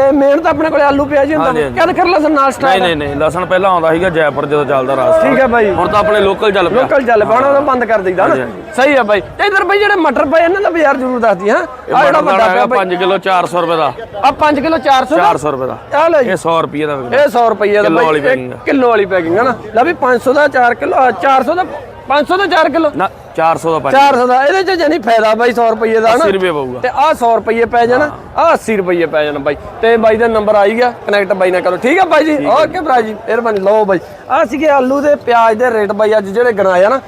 ਤੇ ਮੇਨ ਤਾਂ ਆਪਣੇ ਕੋਲੇ ਆਲੂ ਪਿਆਜ਼ ਹੀ ਹੁੰਦਾ। ਹਾਂਜੀ। ਕਦ ਕਰ ਲਸਣ ਨਾਲ ਨਹੀਂ ਸਟਾਰਟ ਨਹੀਂ ਨਹੀਂ ਲਸਣ ਪਹਿਲਾਂ ਆਉਂਦਾ ਸੀਗਾ ਜੈਪੁਰ ਜਦੋਂ ਚੱਲਦਾ ਰਾਸਤਾ ਠੀਕ ਹੈ ਬਾਈ। ਹੁਣ ਤਾਂ ਆਪਣੇ ਲੋਕਲ ਚੱਲ ਪਿਆ। ਲੋਕਲ ਚੱਲ ਪਾਣਾ ਉਹਦਾ ਬੰਦ ਕਰ ਦਈਦਾ ਨਾ। ਹਾਂਜੀ, ਸਹੀ ਹੈ ਬਾਈ। ਤੇ ਇਧਰ ਬਾਈ ਜਿਹੜੇ ਮਟਰ ਪਏ ਇਹਨਾਂ ਦਾ ਬਾਜ਼ਾਰ ਜ਼ਰੂਰ ਦੱਸਦੀ ਹਾਂ। ਆ ਜਿਹੜਾ ਵੱਡਾ ਪਿਆ ਬਾਈ 5 ਕਿਲੋ 400 ਰੁਪਏ ਦਾ। ਆ 5 ਕਿਲੋ 400 ਦਾ? 400 ਰੁਪਏ ਦਾ। ਆ ਲੈ ਜੀ। ਇਹ 100 ਰੁਪਏ ਦਾ ਵਿਕਦਾ ਇਹ 100 ਰੁਪਏ ਦਾ ਕਿੱਲੋ ਵਾਲੀ ਆ। ਕਿਲੋ ਵਾਲੀ ਪੈਕਿੰਗ ਹੈ ਨਾ। ਲੈ ਵੀ 500 ਦਾ 4 ਕਿਲੋ 400 ਦਾ 500 ਦਾ 4 ਕਿਲੋ। ਨਾ 400 ਦਾ ਪੰਜ 400 ਦਾ ਇਹਦੇ ਚ ਜਾਨੀ ਫਾਇਦਾ ਬਾਈ 100 ਰੁਪਏ ਦਾ ਨਾ 80 ਰੁਪਏ ਪਊਗਾ। ਤੇ ਆਹ 100 ਰੁਪਏ ਪੈ ਜਾਣਾ ਆਹ 80 ਰੁਪਏ ਪੈ ਜਾਣਾ ਬਾਈ। ਤੇ ਬਾਈ ਦਾ ਨੰਬਰ ਆਈ ਗਿਆ ਕਨੈਕਟ ਬਾਈ ਨਾਲ ਕਰੋ। ਠੀਕ ਆ ਬਾਈ ਜੀ? ਓਕੇ ਭਰਾ ਜੀ ਮਿਹਰਬਾਨੀ। ਲਓ ਬਾਈ ਆਹ ਸੀਗੇ ਆਲੂ ਦੇ ਪਿਆਜ਼ ਦੇ ਰੇਟ ਬਾਈ ਅੱਜ ਜਿਹੜੇ ਗਣਾਇਆ ਨਾ।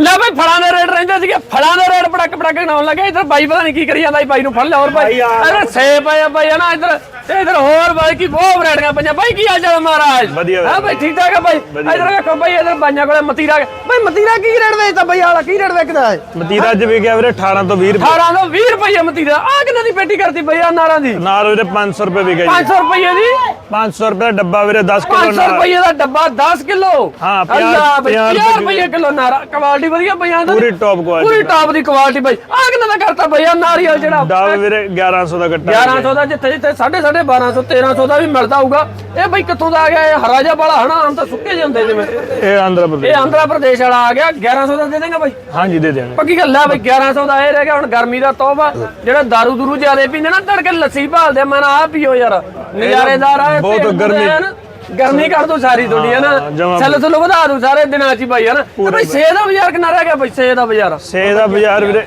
ਲੈ ਬਾਈ ਫਲਾਂ ਦੇ ਰੇਟ ਰਹਿੰਦੇ ਸੀਗੇ। ਫਲਾਂ ਦੇ ਰੇਟ ਪੜਕ ਪੜਕ ਗਣਾਉਣ ਲੱਗੇ। ਇਧਰ ਬਾਈ ਪਤਾ ਨਹੀਂ ਕੀ ਕਰੀ ਜਾਂਦਾ ਬਾਈ ਨੂੰ ਫੜ ਲਿਆ। ਹੋਰ ਬਾਈ ਅਰੇ ਸੇਬ ਆਇਆ ਬਾਈ ਹੈ ਨਾ ਇਧਰ। ਤੇ ਇਧਰ ਹੋਰ ਬਾਈ ਕੀ ਬਹੁਤ ਵੈਰਾਈਟੀਆਂ ਪਈਆਂ। ਬਾਈ ਕੀ ਹਾਲ ਚਾਲ ਮਹਾਰਾਜ? ਵਧੀਆ, ਹਾਂ ਬਾਈ ਠੀਕ ਠਾਕ ਆ ਬਾਈ? ਇਧਰ ਵੇਖੋ ਬਾਈ ਇਧਰ ਬਾਈਆਂ ਕੋਲੇ ਮਤੀਰਾ ਬਾਈ ਮਤੀਰਾ ਕੀ ਰੇਟ ਵੇਚਦਾ ਬਾਈ ਆਲਾ ਕੀ ਰੇਟ ਵੇਚਦਾ ਹੈ ਮਤੀਰਾ ਅੱਜ ਵੀ ਗਿਆ ਵੀਰੇ 18 ਤੋਂ 20 ਰੁਪਏ। 18 ਤੋਂ 20 ਰੁਪਏ ਮਤੀਰਾ। ਆ ਕਿੰਨੇ ਦੀ ਪੇਟੀ ਕਰਤੀ ਬਈ ਆ ਨਾਰਾਂ ਦੀ? ਨਾਲ ਵੀਰੇ 500 ਰੁਪਏ ਵਿਕਿਆ ਜੀ। 500 ਰੁਪਏ ਦੀ? 500 ਰੁਪਏ ਦਾ ਡੱਬਾ ਵੀਰੇ 10 ਕਿਲੋ 500 ਨਾਲ ਰੁਪਏ ਦਾ ਡੱਬਾ 10 ਕਿਲੋ? ਹਾਂ, ਪੰਜਾਹ- ਅੱਲਾ ਬਈ ਪੰਜਾਹ 50 ਰੁਪਏ ਕਿਲੋ ਨਾਰਾ। ਕੁਆਲਿਟੀ ਵਧੀਆ ਪਈਆਂ ਪੂਰੀ top quality ਪੂਰੀ ਟੌਪ ਦੀ ਕੁਆਲਿਟੀ ਬਈ। ਆ ਕਿੰਨੇ ਦਾ ਕਰਤਾ ਬਈ ਆ ਨਾਰੀਅਲ ਜਿਹੜਾ? ਡੱਬ ਵੀਰੇ 1100 ਦਾ ਗੱਟਾ 1100 ਦਾ ਜਿੱਥੇ ਜਿੱਥੇ 1250 1300 ਦਾ ਵੀ ਮਿਲਦਾ ਹੋਊਗਾ। ਇਹ ਬਈ ਕਿੱਥੋਂ ਦਾ ਆ ਗਿਆ? ਇਹ ਹਰਾ ਜਿਹਾ ਵਾਲਾ ਹਨਾ? ਆਮ ਤਾਂ ਸੁੱਕੇ ਜਿਹੇ ਹੁੰਦੇ ਜਿਵੇਂ। ਇਹ ਆਂਧਰਾ ਇਹ ਪ੍ਰਦੇਸ਼ ਆਂਧਰਾ ਪ੍ਰਦੇਸ਼ ਵਾਲਾ ਆ ਗਿਆ। 1100 ਦਾ ਦੇ ਦੇਗਾ ਬਾਈ? ਹਾਂਜੀ ਦੇ ਦੇਣਗੇ ਪੱਕੀ ਗੱਲ ਆ ਬਈ 1100 ਦਾ ਇਹ ਰਹਿ ਗਿਆ। ਹੁਣ ਗਰਮੀ ਦਾ ਤੋਬਾ ਜਿਹੜਾ ਦਾਰੂ ਦੂਰੂ ਜਿਆਦੇ ਪੀਂਦੇ ਨਾ ਤੜਕੇ ਲੱਸੀ ਭਾਲਦੇ ਮੈਂ ਆ ਪੀਓ ਯਾਰ। ਨਜ਼ਾਰੇਦਾਰ ਆ ਬਹੁਤ ਗਰਮੀ- ਗਰਮੀ ਕਰ ਦੋ ਸਾਰੀ ਦੁਨੀਆ ਨਾ। ਸੈਲ ਸੁਲ ਵਧਾ ਦੂ ਸਾਰੇ ਦਿਨਾਂ ਚ ਬਾਈ ਹਨਾ। ਤੇ ਬਈ ਸੇ ਦਾ ਬਾਜ਼ਾਰ ਕਿੰਨਾ ਰਹਿ ਗਿਆ ਬਈ? ਸੇ ਦਾ ਬਾਜ਼ਾਰ। ਸੇ ਦਾ ਬਾਜ਼ਾਰ ਵੀਰੇ।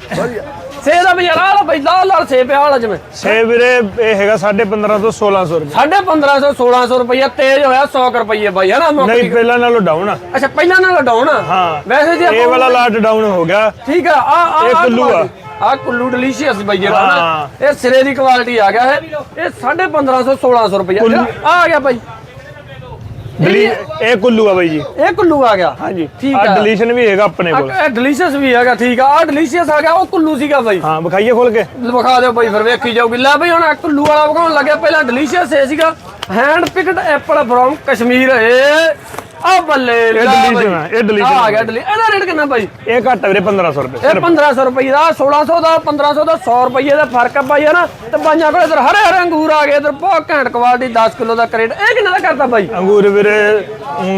ਸੇ ਦਾ ਆ ਲਾ ਬਈ ਲਾਲ ਲਾਲ ਸੇ ਪਿਆ ਵਾਲਾ ਜਿਵੇਂ। ਸੇ ਵੀਰੇ ਇਹ ਹੈਗਾ 1550 ਤੋਂ 1600 ਰੁਪਏ। 1550 1600 ਰੁਪਇਆ ਤੇਜ਼ ਹੋਇਆ 100 ਰੁਪਏ ਬਾਈ ਹਨਾ ਨਹੀਂ ਪਹਿਲਾਂ ਨਾਲੋਂ ਡਾਊਨ ਆ। ਅੱਛਾ ਪਹਿਲਾਂ ਨਾਲ ਡਾਉਣ ਹਾਂ ਵੈਸੇ ਜੇ ਇਹ ਵਾਲਾ ਲਾਟ ਡਾਊਨ ਹੋ ਗਿਆ। ਠੀਕ ਆ ਆ ਆ ਇਹ ਕੁੱਲੂ ਆ। ਆ ਕੁੱਲੂ ਡਿਲੀਸ਼ੀਅਸ ਬਈ ਜਿਹੜਾ ਨਾ ਹਾਂ। ਇਹ ਸਿਰੇ ਦੀ ਕੁਆਲਿਟੀ ਆ ਗਿਆ ਹੈ ਇਹ 1550 1600 ਰੁਪਏ ਆ ਗਿਆ ਬਾਈ। ਇਹ ਕੁੱਲੂ ਆ ਬਾਈ ਜੀ। ਇਹ ਕੁੱਲੂ ਆ ਗਿਆ। ਹਾਂਜੀ। ਠੀਕ ਆ। ਡਿਲੀਸ਼ਨ ਵੀ ਹੈਗਾ ਆਪਣੇ ਕੋਲ। ਇਹ ਡਿਲੀਸ਼ੀਅਸ ਵੀ ਹੈਗਾ ਠੀਕ ਆ। ਆ ਡਿਲੀਸ਼ੀਅਸ ਆ ਗਿਆ ਉਹ ਕੁੱਲੂ ਸੀਗਾ ਬਾਈ। ਹਾਂ ਵਿਖਾਈਏ ਖੋਲ ਕੇ। ਵਿਖਾ ਦਿਓ ਬਾਈ ਫਿਰ ਵੇਖੀ ਜਾਊਗੀ। ਲੈ ਬਈ ਹੁਣ ਕੁੱਲੂ ਵਾਲਾ ਵਿਖਾਉਣ ਲੱਗਿਆ। ਪਹਿਲਾਂ ਡਿਲੀਸ਼ੀਅਸ ਇਹ ਸੀਗਾ। Hand picked apple from Kashmir ਏ ਆ ਬੱਲੇ ਲਾ ਬਾਈ। ਆ, ਇਹ ਆ। ਗਿਆ ਡਲੀ ਇਹਦਾ ਰੇਟ ਕਿੰਨਾ ਬਾਈ? ਇਹ ਘੱਟ ਆ ਵੀਰੇ 1500 ਰੁਪਏ ਇਹ 1500 ਰੁਪਏ ਦਾ 1600 ਦਾ 1500 ਦਾ 100 ਰੁਪਏ ਦਾ ਫ਼ਰਕ ਆ ਬਾਈ ਹਨਾ ਤੇ ਬਾਈਆਂ ਕੋਲ ਇਧਰ ਹਰੇ ਹਰੇ ਅੰਗੂਰ ਆ ਗਏ ਇਧਰ ਬਹੁਤ ਘੈਂਟ ਕੁਆਲਿਟੀ 10 ਕਿਲੋ ਦਾ ਕਰੇਟ। ਇਹ ਕਿੰਨਾ ਦਾ ਕਰਤਾ ਬਾਈ? ਅੰਗੂਰ ਵੀਰੇ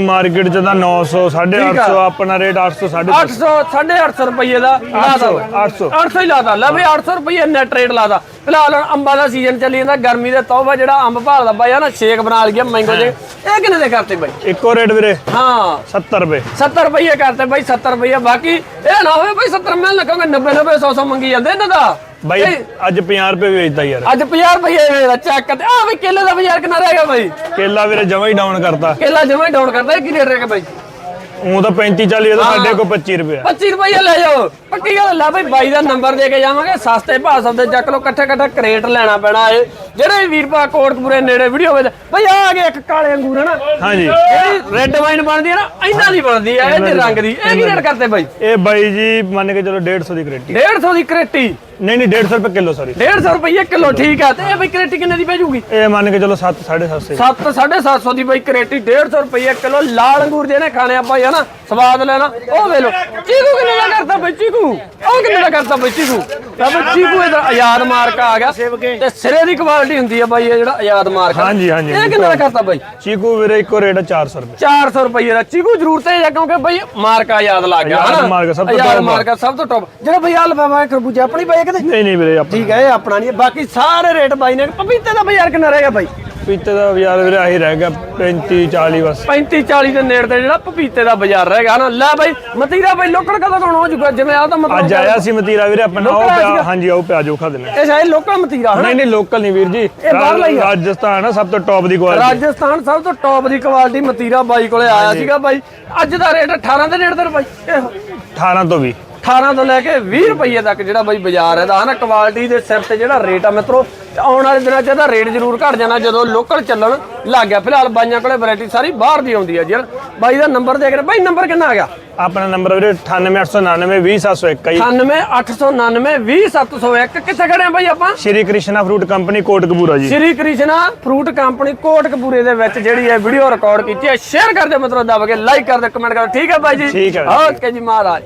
ਮਾਰਕੀਟ ਚ ਤਾਂ 900 850 ਆਪਣਾ ਰੇਟ 800 850 800 850 ਰੁਪਏ ਦਾ। ਲਾਦਾ 800 800 ਹੀ ਲਾਦਾ ਲੈ ਬਈ 800 ਰੁਪਏ ਨੈਟ ਰੇਟ ਲਾਦਾ ਫਿਲਹਾਲ ਹੁਣ ਅੰਬਾਂ ਦਾ ਸੀਜ਼ਨ ਚੱਲੀ ਜਾਂਦਾ ਗਰਮੀ ਦੇ ਤੋਹਫਾ ਜਿਹੜਾ ਅੰਬ ਭਾਲਦਾ ਬਾਈ ਆ ਨਾ? ਸ਼ੇਕ ਬਣਾ ਲਈਏ ਮੈਂਗੋ ਦੇ। ਇਹ ਕਿੰਨੇ ਦੇ ਕਰਤੇ ਬਾਈ? ਇੱਕੋ ਰੇਟ ਵੀਰੇ। ਹਾਂ। 70 ਰੁਪਏ। 70 ਰੁਪਏ ਕਰਤੇ ਬਾਈ 70 ਰੁਪਏ ਬਾਕੀ ਇਹ ਨਾ ਹੋਵੇ ਬਾਈ 70 ਮਿਲ ਲੱਗਾਂਗੇ 90 90 100 100 ਮੰਗੀ ਜਾਂਦੇ ਇਹਨਾਂ ਦਾ। ਬਾਈ ਅੱਜ 50 ਰੁਪਏ ਵੇਚਦਾ ਯਾਰ। ਅੱਜ 50 ਰੁਪਏ ਵੇਚਦਾ ਚੱਕ ਤੇ। ਆ ਬਈ ਕੇਲੇ ਦਾ ਬਾਜ਼ਾਰ ਕਿੰਨਾ ਰਹੇਗਾ ਬਾਈ? ਕੇਲਾ ਵੀਰੇ ਜਮਾ ਹੀ ਡਾਊਨ ਕਰਤਾ। ਕੇਲਾ ਜਮਾ ਡਾਊਨ ਕਰਦਾ ਇਹ ਕੀ ਰੇਟ ਰਹੇਗਾ ਬਾਈ? ਉਹ ਤਾਂ 35 40 ਇਹਦਾ ਸਾਡੇ ਕੋਲ 25 ਰੁਪਏ 25 ਰੁਪਏ ਲੈ ਜਾਓ। ਪੱਕੀ ਗੱਲ ਲੈ ਬਈ ਬਾਈ ਦਾ ਨੰਬਰ ਦੇ ਕੇ ਜਾਵਾਂਗੇ ਸਸਤੇ ਭਾਅ ਸੌਦੇ ਚੱਕ ਲੋ ਇਕੱਠੇ ਇਕੱਠੇ ਕਰੇਟ ਲੈਣਾ ਪੈਣਾ ਏ ਜਿਹੜੇ ਵੀ ਵੀਰ ਭਾ ਕੋਟਕਪੂਰੇ ਨੇੜੇ ਵੀਡੀਓ ਵਿੱਚ ਬਈ ਆ ਗਏ ਇੱਕ ਕਾਲੇ ਅੰਗੂਰ ਹਨਾ? ਹਾਂਜੀ। ਜਿਹੜੀ ਰੈੱਡ ਵਾਈਨ ਬਣਦੀ ਹੈ ਨਾ ਇਹਨਾਂ ਦੀ ਬਣਦੀ ਹੈ ਇਹਦੇ ਰੰਗ ਦੀ। ਇਹ ਕੀ ਰੇਟ ਕਰਦੇ ਬਾਈ? ਇਹ ਬਾਈ ਜੀ ਮੰਨ ਕੇ ਚਲੋ 150 ਦੀ ਕਰੇਟੀ। 150 ਦੀ ਕਰੇਟੀ। ਨਹੀਂ ਨਹੀਂ 150 ਰੁਪਏ ਕਿਲੋ ਸੌਰੀ 150 ਰੁਪਏ ਕਿਲੋ ਠੀਕ ਆ ਤੇ ਇਹ ਬਈ ਕਰੇਟੀ ਕਿੰਨੇ ਦੀ ਪੈ ਜੂਗੀ? ਇਹ ਮੰਨ ਕੇ ਚਲੋ 7 750 7 750 ਦੀ ਬਈ ਕਰੇਟੀ 150 ਰੁਪਏ ਕਿਲੋ ਲਾਲ ਅੰਗੂਰ ਜਿਹਨੇ ਖਾਣੇ ਆਪਾਂ ਹਨਾ ਸਵਾਦ ਲੈਣਾ। ਉਹ ਵੇ ਲੋ ਚੀਕੂ ਕਿੰਨੇ ਦਾ ਕਰਤਾ ਬਈ ਚੀਕੂ? ਉਹ ਕਿੰਨੇ ਦਾ ਕਰਤਾ ਬਈ ਚੀਕੂ? ਤਾਂ ਬਈ ਚੀਕੂ ਇਹਦਾ ਆਜ਼ਾਦ ਮਾਰਕਾ ਆ ਗਿਆ ਤੇ ਸਿਰੇ ਦੀ ਕੁਆਲਿਟੀ ਹੁੰਦੀ ਆ ਬਾਈ ਇਹ ਜਿਹੜਾ ਆਜ਼ਾਦ ਮਾਰਕਾ ਹਾਂਜੀ, ਹਾਂਜੀ, ਇਹ ਕਿੰਨੇ ਦਾ ਕਰਤਾ ਬਾਈ? ਚੀਕੂ ਵੀਰੇ ਇੱਕੋ ਰੇਟ 400 ਰੁਪਏ। 400 ਰੁਪਏ ਦਾ। ਚੀਕੂ ਜ਼ਰੂਰ ਤੇ ਜਾ ਕਿਉਂਕਿ ਬਈ ਮਾਰਕਾ ਯਾਦ ਲੱਗ ਗਿਆ ਆਜ਼ਾਦ ਹਨਾ? ਮਾਰਕਾ ਸਭ ਤੋਂ ਆਜ਼ਾਦ top ਆ। ਮਾਰਕਾ ਸਭ ਤੋਂ ਟੌਪ ਜਿਹੜਾ ਬਈ ਆ ਲਫਾਫਾ ਖਰਬੂਜਾ ਆਪਣੀ ਬਾਈ ਕਿਤੇ ਨਹੀਂ? ਨਹੀਂ ਵੀਰੇ ਆਪਣਾ ਠੀਕ ਹੈ ਇਹ ਆਪਣਾ ਨਹੀਂ ਹੈ। ਬਾਕੀ ਸਾਰੇ ਰੇਟ ਬਾਈ ਨੇ ਪਪੀਤੇ ਦਾ ਬਾਜ਼ਾਰ ਕਿੰਨਾ ਰਹੇਗਾ ਬਾਈ? ਪੀਤੇ ਦਾ ਬਾਜ਼ਾਰ ਵੀਰੇ ਆਹੀ ਰਹਿ ਗਿਆ 35 40 ਬਸ। 35 40 ਦੇ ਨੇੜੇ ਤੇ ਜਿਹੜਾ ਪਪੀਤੇ ਦਾ ਬਾਜ਼ਾਰ ਰਹੇਗਾ ਨਾ ਲੈ ਬਾਈ ਮਤੀਰਾ ਬਾਈ ਲੋਕਲ ਕਦੋਂ ਕੌਣ ਹੋ ਜੂਗਾ? ਜਿਵੇਂ ਆ ਤਾਂ ਮਤਲਬ ਅੱਜ ਆਇਆ ਸੀ ਮਤੀਰਾ ਵੀਰੇ ਆਪਣਾ ਉਹ ਲੋਕਲ ਪਿਆ ਸੀਗਾ? ਹਾਂਜੀ ਉਹ ਪਿਆ ਜੋ ਖਾ ਦੇਣਾ। ਇਹ ਸ਼ਾਇਦ ਲੋਕਲ ਮਤੀਰਾ ਹਨਾ? ਨਹੀਂ ਨਹੀਂ ਲੋਕਲ ਨਹੀਂ ਵੀਰ ਜੀ। ਇਹ ਬਾਹਰਲਾ ਹੀ ਆ। ਰਾਜਸਥਾਨ ਆ ਸਭ ਤੋਂ ਟੌਪ ਦੀ ਕੁਆਲਿਟੀ ਰਾਜਸਥਾਨ ਸਭ ਤੋਂ ਟੌਪ ਦੀ ਕੁਆਲਿਟੀ ਮਤੀਰਾ ਬਾਈ ਕੋਲੇ ਆਇਆ ਸੀਗਾ ਬਾਈ। ਅੱਜ ਦਾ ਰੇਟ 18 ਦੇ ਨੇੜੇ ਤੇ ਬਾਈ। ਇਹੋ 18 ਤੋਂ ਵੀ 18 ਤੋਂ ਲੈ ਕੇ 20 ਰੁਪਏ ਤੱਕ ਜਿਹੜਾ ਬਾਈ ਬਾਜ਼ਾਰ ਇਹਦਾ ਹਨਾ ਕੁਆਲਿਟੀ ਦੇ ਸਿਰ ਤੇ ਜਿਹੜਾ ਰੇਟ ਆ ਮਿੱਤਰੋ ਆਉਣ ਵਾਲੇ ਦਿਨਾਂ 'ਚ ਇਹਦਾ ਰੇਟ ਜ਼ਰੂਰ ਘਟ ਜਾਣਾ ਜਦੋਂ ਲੋਕਲ ਚੱਲਣ ਲੱਗ ਗਿਆ। ਫਿਲਹਾਲ ਬਾਈਆਂ ਕੋਲੇ ਵੈਰਾਈਟੀ ਸਾਰੀ ਬਾਹਰ ਦੀ ਆਉਂਦੀ ਹੈ ਜੀ। ਬਾਈ ਦਾ ਨੰਬਰ ਦੇ ਕੇ ਬਾਈ ਨੰਬਰ ਕਿੰਨਾ ਆ ਗਿਆ? ਆਪਣਾ ਨੰਬਰ ਵੀਰੇ 98899 20701 ਜੀ। 98 899 20701 ਕਿੱਥੇ ਖੜੇ ਆ ਬਾਈ ਆਪਾਂ? Shri Krishna fruit company Kotkapura ji. Shri Krishna fruit company ਕੋਟਕਪੂਰੇ ਦੇ ਵਿੱਚ ਜਿਹੜੀ ਹੈ ਵੀਡੀਓ ਰਿਕਾਰਡ ਕੀਤੀ ਹੈ। ਸ਼ੇਅਰ ਕਰ ਦਿਓ ਮਤਲਬ ਦਬ ਕੇ ਲਾਈਕ ਕਰ ਦਿਓ ਕਮੈਂਟ ਕਰ ਦਿਓ। ਠੀਕ ਹੈ ਬਾਈ ਜੀ? ਠੀਕ ਹੈ ਬਾਈ। ਓਕੇ ਜੀ ਮਹਾਰਾਜ।